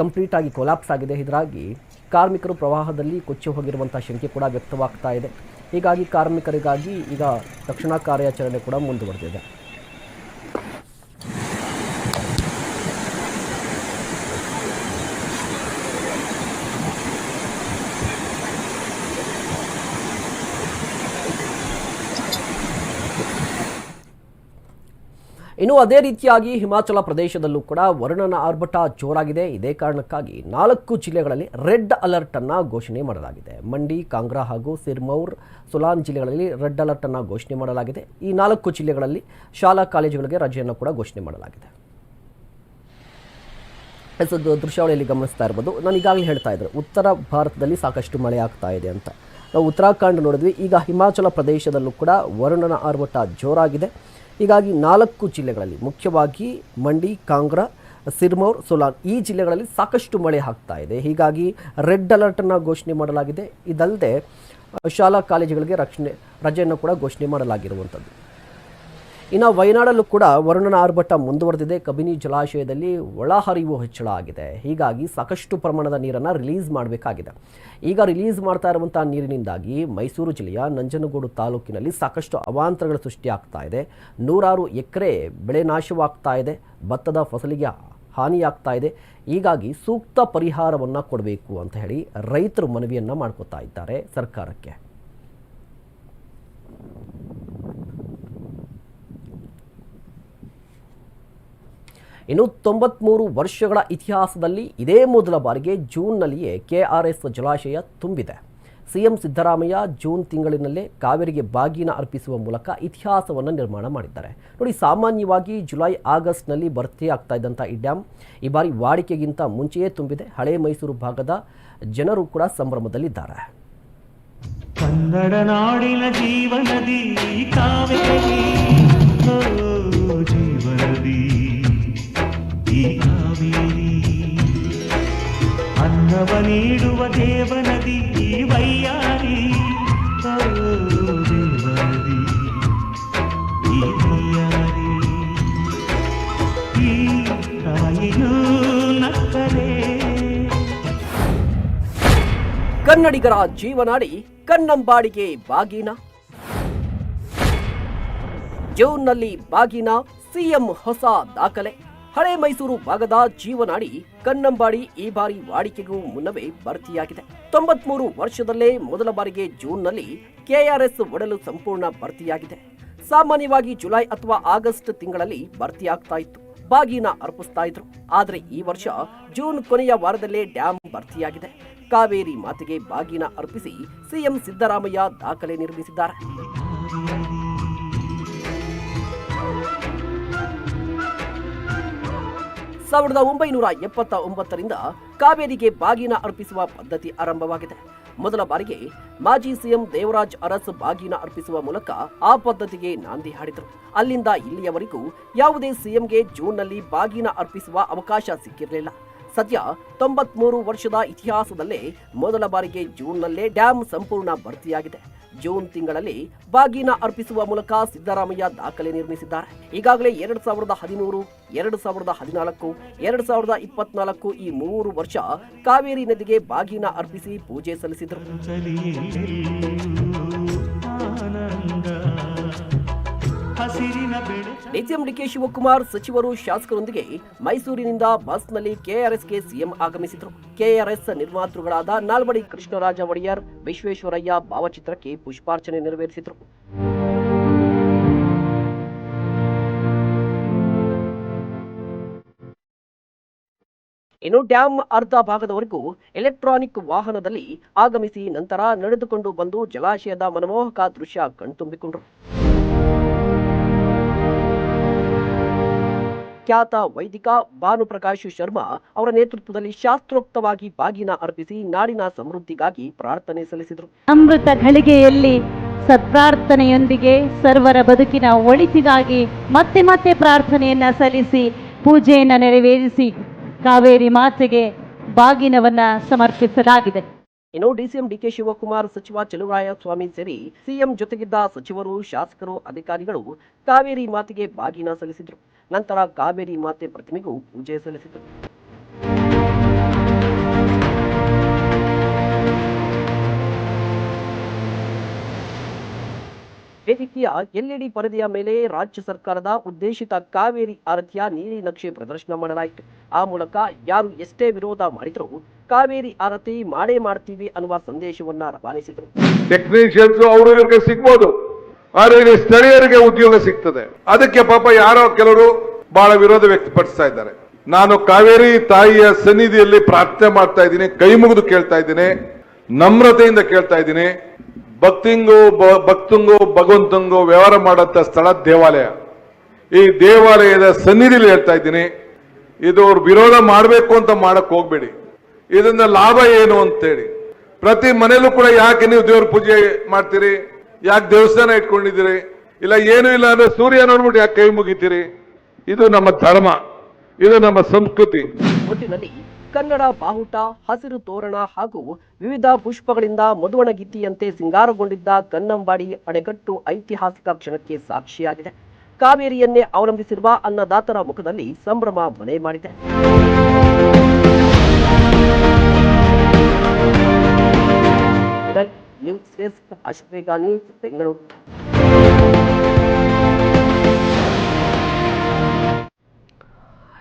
A: ಕಂಪ್ಲೀಟ್ ಆಗಿ ಕೊಲಾಪ್ಸ್ ಆಗಿದೆ. ಇದರಾಗಿ ಕಾರ್ಮಿಕರು ಪ್ರವಾಹದಲ್ಲಿ ಕೊಚ್ಚಿ ಹೋಗಿರುವಂಥ ಶಂಕೆ ಕೂಡ ವ್ಯಕ್ತವಾಗ್ತಾ ಇದೆ. ಹೀಗಾಗಿ ಕಾರ್ಮಿಕರಿಗಾಗಿ ಈಗ ರಕ್ಷಣಾ ಕಾರ್ಯಾಚರಣೆ ಕೂಡ ಮುಂದುವರೆದಿದೆ. ಇನ್ನು ಅದೇ ರೀತಿಯಾಗಿ ಹಿಮಾಚಲ ಪ್ರದೇಶದಲ್ಲೂ ಕೂಡ ವರುಣನ ಆರ್ಭಟ ಜೋರಾಗಿದೆ. ಇದೇ ಕಾರಣಕ್ಕಾಗಿ ನಾಲ್ಕು ಜಿಲ್ಲೆಗಳಲ್ಲಿ ರೆಡ್ ಅಲರ್ಟ್ ಅನ್ನು ಘೋಷಣೆ ಮಾಡಲಾಗಿದೆ. ಮಂಡಿ ಕಾಂಗ್ರಾ ಹಾಗೂ ಸಿರ್ಮೌರ್, ಸುಲಾನ್ ಜಿಲ್ಲೆಗಳಲ್ಲಿ ರೆಡ್ ಅಲರ್ಟ್ ಅನ್ನು ಘೋಷಣೆ ಮಾಡಲಾಗಿದೆ. ಈ ನಾಲ್ಕು ಜಿಲ್ಲೆಗಳಲ್ಲಿ ಶಾಲಾ ಕಾಲೇಜುಗಳಿಗೆ ರಜೆಯನ್ನು ಕೂಡ ಘೋಷಣೆ ಮಾಡಲಾಗಿದೆ. ದೃಶ್ಯಾವಳಿಯಲ್ಲಿ ಗಮನಿಸ್ತಾ ಇರ್ಬೋದು. ನಾನು ಈಗಾಗಲೇ ಹೇಳ್ತಾ ಇದ್ದೆ, ಉತ್ತರ ಭಾರತದಲ್ಲಿ ಸಾಕಷ್ಟು ಮಳೆ ಆಗ್ತಾ ಇದೆ ಅಂತ. ನಾವು ಉತ್ತರಾಖಂಡ್ ನೋಡಿದ್ವಿ. ಈಗ ಹಿಮಾಚಲ ಪ್ರದೇಶದಲ್ಲೂ ಕೂಡ ವರುಣನ ಆರ್ಭಟ ಜೋರಾಗಿದೆ. ಹೀಗಾಗಿ ನಾಲ್ಕು ಜಿಲ್ಲೆಗಳಲ್ಲಿ, ಮುಖ್ಯವಾಗಿ ಮಂಡಿ ಕಾಂಗ್ರಾ, ಸಿರ್ಮೌರ್ ಸೋಲಾನ್ ಈ ಜಿಲ್ಲೆಗಳಲ್ಲಿ ಸಾಕಷ್ಟು ಮಳೆ ಆಗ್ತಾ ಇದೆ. ಹೀಗಾಗಿ ರೆಡ್ ಅಲರ್ಟನ್ನು ಘೋಷಣೆ ಮಾಡಲಾಗಿದೆ. ಇದಲ್ಲದೆ ಶಾಲಾ ಕಾಲೇಜುಗಳಿಗೆ ರಕ್ಷಣೆ, ರಜೆಯನ್ನು ಕೂಡ ಘೋಷಣೆ ಮಾಡಲಾಗಿರುವಂಥದ್ದು. ಇನ್ನು ವಯನಾಡಲ್ಲೂ ಕೂಡ ವರುಣನ ಆರ್ಭಟ ಮುಂದುವರೆದಿದೆ. ಕಬಿನಿ ಜಲಾಶಯದಲ್ಲಿ ಒಳಹರಿವು ಹೆಚ್ಚಳ ಆಗಿದೆ. ಹೀಗಾಗಿ ಸಾಕಷ್ಟು ಪ್ರಮಾಣದ ನೀರನ್ನು ರಿಲೀಸ್ ಮಾಡಬೇಕಾಗಿದೆ. ಈಗ ರಿಲೀಸ್ ಮಾಡ್ತಾ ಇರುವಂಥ ನೀರಿನಿಂದಾಗಿ ಮೈಸೂರು ಜಿಲ್ಲೆಯ ನಂಜನಗೂಡು ತಾಲೂಕಿನಲ್ಲಿ ಸಾಕಷ್ಟು ಅವಾಂತರಗಳು ಸೃಷ್ಟಿಯಾಗ್ತಾ ಇದೆ. ನೂರಾರು ಎಕರೆ ಬೆಳೆ ನಾಶವಾಗ್ತಾ ಇದೆ. ಭತ್ತದ ಫಸಲಿಗೆ ಹಾನಿಯಾಗ್ತಾ ಇದೆ. ಹೀಗಾಗಿ ಸೂಕ್ತ ಪರಿಹಾರವನ್ನು ಕೊಡಬೇಕು ಅಂತ ಹೇಳಿ ರೈತರು ಮನವಿಯನ್ನು ಮಾಡ್ಕೋತಾ ಇದ್ದಾರೆ ಸರ್ಕಾರಕ್ಕೆ. ಇನ್ನು ತೊಂಬತ್ಮೂರು ವರ್ಷಗಳ ಇತಿಹಾಸದಲ್ಲಿ ಇದೇ ಮೊದಲ ಬಾರಿಗೆ ಜೂನ್ನಲ್ಲಿಯೇ ಕೆಆರ್ಎಸ್ ಜಲಾಶಯ ತುಂಬಿದೆ. ಸಿಎಂ ಸಿದ್ದರಾಮಯ್ಯ ಜೂನ್ ತಿಂಗಳಿನಲ್ಲೇ ಕಾವೇರಿಗೆ ಬಾಗಿನ ಅರ್ಪಿಸುವ ಮೂಲಕ ಇತಿಹಾಸವನ್ನು ನಿರ್ಮಾಣ ಮಾಡಿದ್ದಾರೆ. ನೋಡಿ, ಸಾಮಾನ್ಯವಾಗಿ ಜುಲೈ ಆಗಸ್ಟ್ನಲ್ಲಿ ಭರ್ತಿ ಆಗ್ತಾ ಇದ್ದಂಥ ಈ ಡ್ಯಾಮ್ ಈ ಬಾರಿ ವಾಡಿಕೆಗಿಂತ ಮುಂಚೆಯೇ ತುಂಬಿದೆ. ಹಳೆ ಮೈಸೂರು ಭಾಗದ ಜನರು ಕೂಡ ಸಂಭ್ರಮದಲ್ಲಿದ್ದಾರೆ.
K: ಕನ್ನಡ ನಾಡಿನ ಜೀವನದಿ ಕಾವೇರಿ ಕಾವೇರಿ ಅನ್ನವ ನೀಡುವ ದೇವನದಿ ಈ ವೈಯಾರಿ ದೇವನದಿ ಈ ವೈಯಾರಿ ಈ ತಾಯಿಯೂ ನಕ್ಕರೆ.
A: ಕನ್ನಡಿಗರ ಜೀವನಾಡಿ ಕನ್ನಂಬಾಡಿಗೆ ಬಾಗಿನ. ಜೂನ್ನಲ್ಲಿ ಬಾಗಿನ ಸಿಎಂ ಹೊಸ ದಾಖಲೆ. ಹಳೆ ಮೈಸೂರು ಭಾಗದ ಜೀವನಾಡಿ ಕನ್ನಂಬಾಡಿ ಈ ಬಾರಿ ವಾಡಿಕೆಗೂ ಮುನ್ನವೇ ಭರ್ತಿಯಾಗಿದೆ. ತೊಂಬತ್ಮೂರು ವರ್ಷದಲ್ಲೇ ಮೊದಲ ಬಾರಿಗೆ ಜೂನ್ನಲ್ಲಿ ಕೆಆರ್ಎಸ್ ಒಡಲು ಸಂಪೂರ್ಣ ಭರ್ತಿಯಾಗಿದೆ. ಸಾಮಾನ್ಯವಾಗಿ ಜುಲೈ ಅಥವಾ ಆಗಸ್ಟ್ ತಿಂಗಳಲ್ಲಿ ಭರ್ತಿಯಾಗ್ತಾ ಇತ್ತು. ಬಾಗಿನ ಅರ್ಪಿಸ್ತಾ ಇದ್ರು. ಆದರೆ ಈ ವರ್ಷ ಜೂನ್ ಕೊನೆಯ ವಾರದಲ್ಲೇ ಡ್ಯಾಂ ಭರ್ತಿಯಾಗಿದೆ. ಕಾವೇರಿ ಮಾತೆಗೆ ಬಾಗಿನ ಅರ್ಪಿಸಿ ಸಿಎಂ ಸಿದ್ದರಾಮಯ್ಯ ದಾಖಲೆ ನಿರ್ಮಿಸಿದ್ದಾರೆ. ಸಾವಿರದ ಒಂಬೈನೂರ ಎಪ್ಪತ್ತ ಒಂಬತ್ತರಿಂದ ಕಾವೇರಿಗೆ ಬಾಗಿನ ಅರ್ಪಿಸುವ ಪದ್ಧತಿ ಆರಂಭವಾಗಿದೆ. ಮೊದಲ ಬಾರಿಗೆ ಮಾಜಿ ಸಿಎಂ ದೇವರಾಜ್ ಅರಸ್ ಬಾಗಿನ ಅರ್ಪಿಸುವ ಮೂಲಕ ಆ ಪದ್ಧತಿಗೆ ನಾಂದಿ ಹಾಡಿದರು. ಅಲ್ಲಿಂದ ಇಲ್ಲಿಯವರೆಗೂ ಯಾವುದೇ ಸಿಎಂಗೆ ಜೂನ್ನಲ್ಲಿ ಬಾಗಿನ ಅರ್ಪಿಸುವ ಅವಕಾಶ ಸಿಕ್ಕಿರಲಿಲ್ಲ. ಸದ್ಯ ತೊಂಬತ್ಮೂರು ವರ್ಷದ ಇತಿಹಾಸದಲ್ಲೇ ಮೊದಲ ಬಾರಿಗೆ ಜೂನ್ನಲ್ಲೇ ಡ್ಯಾಂ ಸಂಪೂರ್ಣ ಭರ್ತಿಯಾಗಿದೆ. ಜೂನ್ ತಿಂಗಳಲ್ಲಿ ಬಾಗಿನ ಅರ್ಪಿಸುವ ಮೂಲಕ ಸಿದ್ದರಾಮಯ್ಯ ದಾಖಲೆ ನಿರ್ಮಿಸಿದ್ದಾರೆ. ಈಗಾಗಲೇ ಎರಡು ಸಾವಿರದ ಹದಿಮೂರು, ಎರಡು ಸಾವಿರದ ಹದಿನಾಲ್ಕು, ಎರಡು ಸಾವಿರದ ಇಪ್ಪತ್ನಾಲ್ಕು ಈ ಮೂರು ವರ್ಷ ಕಾವೇರಿ ನದಿಗೆ ಬಾಗಿನ ಅರ್ಪಿಸಿ ಪೂಜೆ ಸಲ್ಲಿಸಿದರು. ಡಿಕೆ ಶಿವಕುಮಾರ್ ಸಚಿವರು ಶಾಸಕರೊಂದಿಗೆ ಮೈಸೂರಿನಿಂದ ಬಸ್ನಲ್ಲಿ ಕೆಆರ್ಎಸ್ಗೆ ಸಿಎಂ ಆಗಮಿಸಿದರು. ಕೆಆರ್ಎಸ್ ನಿರ್ಮಾತೃಗಳಾದ ನಾಲ್ವಡಿ ಕೃಷ್ಣರಾಜ ಒಡೆಯರ್, ವಿಶ್ವೇಶ್ವರಯ್ಯ ಭಾವಚಿತ್ರಕ್ಕೆ ಪುಷ್ಪಾರ್ಚನೆ ನೆರವೇರಿಸಿದರು. ಇನ್ನು ಡ್ಯಾಂ ಅರ್ಧ ಭಾಗದವರೆಗೂ ಎಲೆಕ್ಟ್ರಾನಿಕ್ ವಾಹನದಲ್ಲಿ ಆಗಮಿಸಿ ನಂತರ ನಡೆದುಕೊಂಡು ಬಂದು ಜಲಾಶಯದ ಮನಮೋಹಕ ದೃಶ್ಯ ಕಣ್ತುಂಬಿಕೊಂಡರು. ಖ್ಯಾತ ವೈದಿಕ ಭಾನುಪ್ರಕಾಶ್ ಶರ್ಮಾ ಅವರ ನೇತೃತ್ವದಲ್ಲಿ ಶಾಸ್ತ್ರೋಕ್ತವಾಗಿ ಬಾಗಿನ ಅರ್ಪಿಸಿ ನಾಡಿನ ಸಮೃದ್ಧಿಗಾಗಿ ಪ್ರಾರ್ಥನೆ ಸಲ್ಲಿಸಿದರು.
L: ಅಮೃತ ಘಳಿಗೆಯಲ್ಲಿ ಸತ್ಪ್ರಾರ್ಥನೆಯೊಂದಿಗೆ ಸರ್ವರ ಬದುಕಿನ ಒಳಿತಿಗಾಗಿ ಮತ್ತೆ ಮತ್ತೆ ಪ್ರಾರ್ಥನೆಯನ್ನ ಸಲ್ಲಿಸಿ ಪೂಜೆಯನ್ನು ನೆರವೇರಿಸಿ ಕಾವೇರಿ ಮಾತೆಗೆ ಬಾಗಿನವನ್ನ ಸಮರ್ಪಿಸಲಾಗಿದೆ.
A: ಇನ್ನು ಡಿಸಿಎಂ ಡಿಕೆ ಶಿವಕುಮಾರ್ ಸಚಿವ ಚಲುವರಾಯ ಸ್ವಾಮಿ ಸೇರಿ ಸಿಎಂ ಜೊತೆಗಿದ್ದ ಸಚಿವರು ಶಾಸಕರು ಅಧಿಕಾರಿಗಳು ಕಾವೇರಿ ಮಾತೆಗೆ ಬಾಗಿನ ಸಲ್ಲಿಸಿದರು. ನಂತರ ಕಾವೇರಿ ಮಾತೆ ಪ್ರತಿಮೆಗೂ ಪೂಜೆ ಸಲ್ಲಿಸಿದರು. ವೇದಿಕೆಯ ಎಲ್ಇಡಿ ಪರದೆಯ ಮೇಲೆ ರಾಜ್ಯ ಸರ್ಕಾರದ ಉದ್ದೇಶಿತ ಕಾವೇರಿ ಆರತಿಯ ನೀಲಿ ನಕ್ಷೆ ಪ್ರದರ್ಶನ ಮಾಡಲಾಯಿತು. ಆ ಮೂಲಕ ಯಾರು ಎಷ್ಟೇ ವಿರೋಧ ಮಾಡಿದರೂ ಕಾವೇರಿ ಆರತಿ ಮಾಡೇ ಮಾಡ್ತೀವಿ ಅನ್ನುವ ಸಂದೇಶವನ್ನ ರವಾನಿಸಿದರು.
B: ಟೆಕ್ನಿಷಿಯನ್ಸ್ ಅವರು ಸಿಗ್ಬೋದು. ಆದ್ರೆ ಇಲ್ಲಿ ಸ್ಥಳೀಯರಿಗೆ ಉದ್ಯೋಗ ಸಿಗ್ತದೆ. ಅದಕ್ಕೆ ಪಾಪ ಯಾರೋ ಕೆಲವರು ಬಹಳ ವಿರೋಧ ವ್ಯಕ್ತಪಡಿಸ್ತಾ ಇದ್ದಾರೆ. ನಾನು ಕಾವೇರಿ ತಾಯಿಯ ಸನ್ನಿಧಿಯಲ್ಲಿ ಪ್ರಾರ್ಥನೆ ಮಾಡ್ತಾ ಇದ್ದೀನಿ, ಕೈ ಮುಗಿದು ಕೇಳ್ತಾ ಇದ್ದೀನಿ, ನಮ್ರತೆಯಿಂದ ಕೇಳ್ತಾ ಇದ್ದೀನಿ. ಭಕ್ತಿಂಗು ಭಗವಂತಂಗೋ ಭಗವಂತಂಗು ವ್ಯವಹಾರ ಮಾಡಂತ ಸ್ಥಳ ದೇವಾಲಯ. ಈ ದೇವಾಲಯದ ಸನ್ನಿಧಿಯಲ್ಲಿ ಹೇಳ್ತಾ ಇದ್ದೀನಿ, ಇದು ಅವ್ರು ವಿರೋಧ ಮಾಡಬೇಕು ಅಂತ ಮಾಡಕ್ ಹೋಗ್ಬೇಡಿ. ಇದರಿಂದ ಲಾಭ ಏನು ಅಂತೇಳಿ. ಪ್ರತಿ ಮನೆಯಲ್ಲೂ ಕೂಡ ಯಾಕೆ ನೀವು ದೇವ್ರ ಪೂಜೆ ಮಾಡ್ತೀರಿ? ಯಾಕೆ ದೇವಸ್ಥಾನ ಇಟ್ಕೊಂಡಿದ್ದೀರಿ? ಇಲ್ಲ, ಏನೂ ಇಲ್ಲ ಅಂದ್ರೆ ಸೂರ್ಯ ನೋಡ್ಬಿಟ್ಟು ಯಾಕೆ ಕೈ ಮುಗಿತೀರಿ? ಇದು ನಮ್ಮ ಧರ್ಮ, ಇದು ನಮ್ಮ ಸಂಸ್ಕೃತಿ.
A: ಒಟ್ಟಿನಲ್ಲಿ ಕನ್ನಡ, ಬಾಹುಟ, ಹಸಿರು ತೋರಣ ಹಾಗೂ ವಿವಿಧ ಪುಷ್ಪಗಳಿಂದ ಮಧುವಣಗಿತ್ತಿಯಂತೆ ಸಿಂಗಾರಗೊಂಡಿದ್ದ ಕನ್ನಂಬಾಡಿ ಅಣೆಕಟ್ಟು ಐತಿಹಾಸಿಕ ಕ್ಷಣಕ್ಕೆ ಸಾಕ್ಷಿಯಾಗಿದೆ. ಕಾವೇರಿಯನ್ನೇ ಅವಲಂಬಿಸಿರುವ ಅನ್ನದಾತರ ಮುಖದಲ್ಲಿ ಸಂಭ್ರಮ ಮನೆ ಮಾಡಿದೆ. ನ್ಯೂಸ್ ಡೆಸ್ಕ್ ಅಶ್ವೇಗ ಬೆಂಗಳೂರು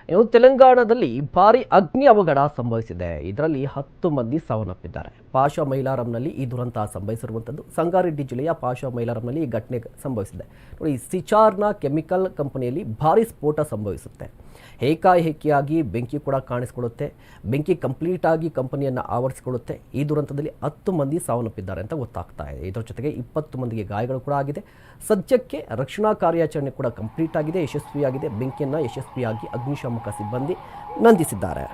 A: ಇನ್ನು ತೆಲಂಗಾಣದಲ್ಲಿ ಭಾರಿ ಅಗ್ನಿ ಅವಘಡ ಸಂಭವಿಸಿದೆ. ಇದರಲ್ಲಿ ಹತ್ತು ಮಂದಿ ಸಾವನ್ನಪ್ಪಿದ್ದಾರೆ. ಪಾಷ ಮೈಲಾರಂನಲ್ಲಿ ಈ ದುರಂತ ಸಂಭವಿಸಿರುವಂಥದ್ದು ಸಂಗಾರೆಡ್ಡಿ ಜಿಲ್ಲೆಯ ಪಾಶ ಮೈಲಾರಂನಲ್ಲಿ ಈ ಘಟನೆ ಸಂಭವಿಸಿದೆ. ನೋಡಿ, ಸಿಚಾರ್ನ ಕೆಮಿಕಲ್ ಕಂಪನಿಯಲ್ಲಿ ಭಾರಿ ಸ್ಫೋಟ ಸಂಭವಿಸುತ್ತೆ. ಏಕಾಏಕಿಯಾಗಿ ಬೆಂಕಿ ಕೂಡ ಕಾಣಿಸಿಕೊಳ್ಳುತ್ತೆ. ಬೆಂಕಿ ಕಂಪ್ಲೀಟ್ ಆಗಿ ಕಂಪನಿಯನ್ನು ಆವರಿಸಿಕೊಳ್ಳುತ್ತೆ. ಈ ದುರಂತದಲ್ಲಿ ಹತ್ತು ಮಂದಿ ಸಾವನ್ನಪ್ಪಿದ್ದಾರೆ ಅಂತ ಗೊತ್ತಾಗ್ತಾ ಇದೆ. ಇದರ ಜೊತೆಗೆ ಇಪ್ಪತ್ತು ಮಂದಿಗೆ ಗಾಯಗಳು ಕೂಡ ಆಗಿದೆ. ಸದ್ಯಕ್ಕೆ ರಕ್ಷಣಾ ಕಾರ್ಯಾಚರಣೆ ಕೂಡ ಕಂಪ್ಲೀಟ್ ಆಗಿದೆ, ಯಶಸ್ವಿಯಾಗಿದೆ. ಬೆಂಕಿಯನ್ನು ಯಶಸ್ವಿಯಾಗಿ ಅಗ್ನಿಶಾಮಕ ಸಿಬ್ಬಂದಿ ನಂದಿಸಿದ್ದಾರೆ.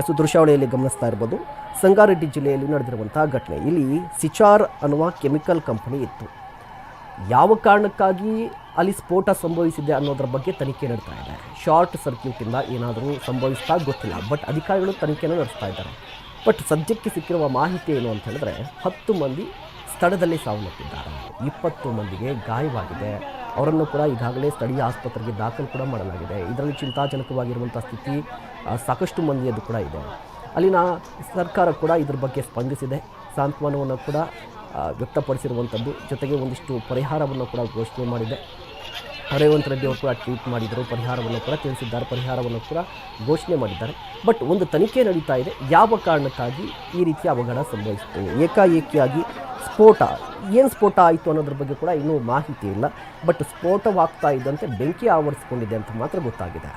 A: ಎಸ್, ದೃಶ್ಯಾವಳಿಯಲ್ಲಿ ಗಮನಿಸ್ತಾ ಇರ್ಬೋದು, ಸಂಗಾರೆಡ್ಡಿ ಜಿಲ್ಲೆಯಲ್ಲಿ ನಡೆದಿರುವಂತಹ ಘಟನೆ. ಇಲ್ಲಿ ಸಿಚಾರ್ ಅನ್ನುವ ಕೆಮಿಕಲ್ ಕಂಪನಿ ಇತ್ತು. ಯಾವ ಕಾರಣಕ್ಕಾಗಿ ಅಲ್ಲಿ ಸ್ಫೋಟ ಸಂಭವಿಸಿದೆ ಅನ್ನೋದ್ರ ಬಗ್ಗೆ ತನಿಖೆ ನಡೀತಾ ಇದೆ. ಶಾರ್ಟ್ ಸರ್ಕ್ಯೂಟಿಂದ ಏನಾದರೂ ಸಂಭವಿಸ್ತಾ ಗೊತ್ತಿಲ್ಲ. ಬಟ್ ಅಧಿಕಾರಿಗಳು ತನಿಖೆಯನ್ನು ನಡೆಸ್ತಾ ಇದ್ದಾರೆ. ಬಟ್ ಸದ್ಯಕ್ಕೆ ಸಿಕ್ಕಿರುವ ಮಾಹಿತಿ ಏನು ಅಂತ ಹೇಳಿದ್ರೆ, ಹತ್ತು ಮಂದಿ ಸ್ಥಳದಲ್ಲಿ ಸಾವನ್ನಪ್ಪಿದ್ದಾರೆ. ಇಪ್ಪತ್ತು ಮಂದಿಗೆ ಗಾಯವಾಗಿದೆ. ಅವರನ್ನು ಕೂಡ ಈಗಾಗಲೇ ಸ್ಥಳೀಯ ಆಸ್ಪತ್ರೆಗೆ ದಾಖಲು ಕೂಡ ಮಾಡಲಾಗಿದೆ. ಇದರಲ್ಲಿ ಚಿಂತಾಜನಕವಾಗಿರುವಂಥ ಸ್ಥಿತಿ ಸಾಕಷ್ಟು ಮಂದಿಯದು ಕೂಡ ಇದೆ. ಅಲ್ಲಿನ ಸರ್ಕಾರ ಕೂಡ ಇದ್ರ ಬಗ್ಗೆ ಸ್ಪಂದಿಸಿದೆ. ಸಾಂತ್ವನವನ್ನು ಕೂಡ ವ್ಯಕ್ತಪಡಿಸಿರುವಂಥದ್ದು. ಜೊತೆಗೆ ಒಂದಿಷ್ಟು ಪರಿಹಾರವನ್ನು ಕೂಡ ಘೋಷಣೆ ಮಾಡಿದೆ. ರೇವಂತ್ ರೆಡ್ಡಿ ಅವರು ಕೂಡ ಟ್ವೀಟ್ ಮಾಡಿದರು. ಪರಿಹಾರವನ್ನು ಕೂಡ ತಿಳಿಸಿದ್ದಾರೆ. ಪರಿಹಾರವನ್ನು ಕೂಡ ಘೋಷಣೆ ಮಾಡಿದ್ದಾರೆ. ಬಟ್ ಒಂದು ತನಿಖೆ ನಡೀತಾ ಇದೆ. ಯಾವ ಕಾರಣಕ್ಕಾಗಿ ಈ ರೀತಿಯ ಅವಘಡ ಸಂಭವಿಸಿತು ಏಕಾಏಕಿಯಾಗಿ ಸ್ಫೋಟ. ಏನು ಸ್ಫೋಟ ಆಯಿತು ಅನ್ನೋದ್ರ ಬಗ್ಗೆ ಕೂಡ ಇನ್ನೂ ಮಾಹಿತಿ ಇಲ್ಲ. ಬಟ್ ಸ್ಫೋಟವಾಗ್ತಾ ಇದ್ದಂತೆ ಬೆಂಕಿ ಆವರಿಸಿಕೊಂಡಿದೆ ಅಂತ ಮಾತ್ರ ಗೊತ್ತಾಗಿದೆ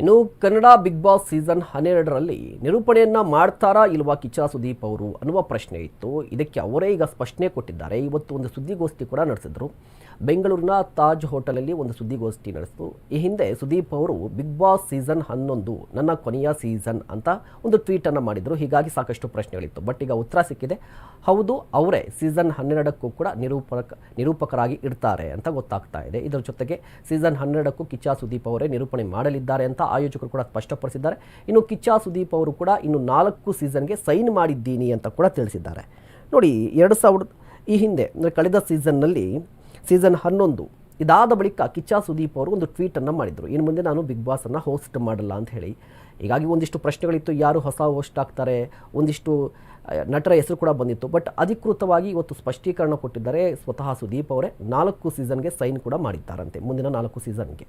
A: ಇನ್ನು ಕನ್ನಡ ಬಿಗ್ ಬಾಸ್ ಸೀಸನ್ ಹನ್ನೆರಡರಲ್ಲಿ ನಿರೂಪಣೆಯನ್ನ ಮಾಡ್ತಾರಾ ಇಲ್ವಾ ಕಿಚ್ಚ ಸುದೀಪ್ ಅವರು ಅನ್ನುವ ಪ್ರಶ್ನೆ ಇತ್ತು. ಇದಕ್ಕೆ ಅವರೇ ಈಗ ಸ್ಪಷ್ಟನೆ ಕೊಟ್ಟಿದ್ದಾರೆ. ಇವತ್ತು ಒಂದು ಸುದ್ದಿಗೋಷ್ಠಿ ಕೂಡ ನಡೆಸಿದ್ರು. ಬೆಂಗಳೂರಿನ ತಾಜ್ ಹೋಟೆಲಲ್ಲಿ ಒಂದು ಸುದ್ದಿಗೋಷ್ಠಿ ನಡೆಸಿತು. ಈ ಹಿಂದೆ ಸುದೀಪ್ ಅವರು ಬಿಗ್ ಬಾಸ್ ಸೀಸನ್ ಹನ್ನೊಂದು ನನ್ನ ಕೊನೆಯ ಸೀಸನ್ ಅಂತ ಒಂದು ಟ್ವೀಟನ್ನು ಮಾಡಿದರು. ಹೀಗಾಗಿ ಸಾಕಷ್ಟು ಪ್ರಶ್ನೆಗಳಿತ್ತು. ಬಟ್ ಈಗ ಉತ್ತರ ಸಿಕ್ಕಿದೆ. ಹೌದು, ಅವರೇ ಸೀಸನ್ ಹನ್ನೆರಡಕ್ಕೂ ಕೂಡ ನಿರೂಪಕ, ನಿರೂಪಕರಾಗಿ ಇರ್ತಾರೆ ಅಂತ ಗೊತ್ತಾಗ್ತಾ ಇದೆ. ಇದರ ಜೊತೆಗೆ ಸೀಸನ್ ಹನ್ನೆರಡಕ್ಕೂ ಕಿಚ್ಚಾ ಸುದೀಪ್ ಅವರೇ ನಿರೂಪಣೆ ಮಾಡಲಿದ್ದಾರೆ ಅಂತ ಆಯೋಜಕರು ಕೂಡ ಸ್ಪಷ್ಟಪಡಿಸಿದ್ದಾರೆ. ಇನ್ನು ಕಿಚ್ಚಾ ಸುದೀಪ್ ಅವರು ಕೂಡ ಇನ್ನು ನಾಲ್ಕು ಸೀಸನ್ಗೆ ಸೈನ್ ಮಾಡಿದ್ದೀನಿ ಅಂತ ಕೂಡ ತಿಳಿಸಿದ್ದಾರೆ. ನೋಡಿ, ಎರಡು ಸಾವಿರದ ಈ ಹಿಂದೆ, ಅಂದರೆ ಕಳೆದ ಸೀಸನ್ನಲ್ಲಿ ಸೀಸನ್ ಹನ್ನೊಂದು. ಇದಾದ ಬಳಿಕ ಕಿಚ್ಚ ಸುದೀಪ್ ಅವರು ಒಂದು ಟ್ವೀಟನ್ನು ಮಾಡಿದರು. ಇನ್ನು ಮುಂದೆ ನಾನು ಬಿಗ್ ಬಾಸನ್ನು ಹೋಸ್ಟ್ ಮಾಡಲ್ಲ ಅಂತ ಹೇಳಿ. ಹೀಗಾಗಿ ಒಂದಿಷ್ಟು ಪ್ರಶ್ನೆಗಳಿತ್ತು. ಯಾರು ಹೊಸ ಹೋಸ್ಟ್ ಆಗ್ತಾರೆ? ಒಂದಿಷ್ಟು ನಟರ ಹೆಸರು ಕೂಡ ಬಂದಿತ್ತು. ಬಟ್ ಅಧಿಕೃತವಾಗಿ ಇವತ್ತು ಸ್ಪಷ್ಟೀಕರಣ ಕೊಟ್ಟಿದ್ದಾರೆ ಸ್ವತಃ ಸುದೀಪ್ ಅವರೇ. ನಾಲ್ಕು ಸೀಸನ್ಗೆ ಸೈನ್ ಕೂಡ ಮಾಡಿದ್ದಾರಂತೆ. ಮುಂದಿನ ನಾಲ್ಕು ಸೀಸನ್ಗೆ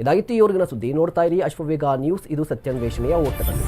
A: ಇದಾಗಿತ್ತು ಈವರೆಗಿನ ಸುದ್ದಿ. ನೋಡ್ತಾ ಇರಿ ಅಶ್ವವೇಗ ನ್ಯೂಸ್. ಇದು ಸತ್ಯಾನ್ವೇಷಣೆಯ ಓಟದಲ್ಲಿ.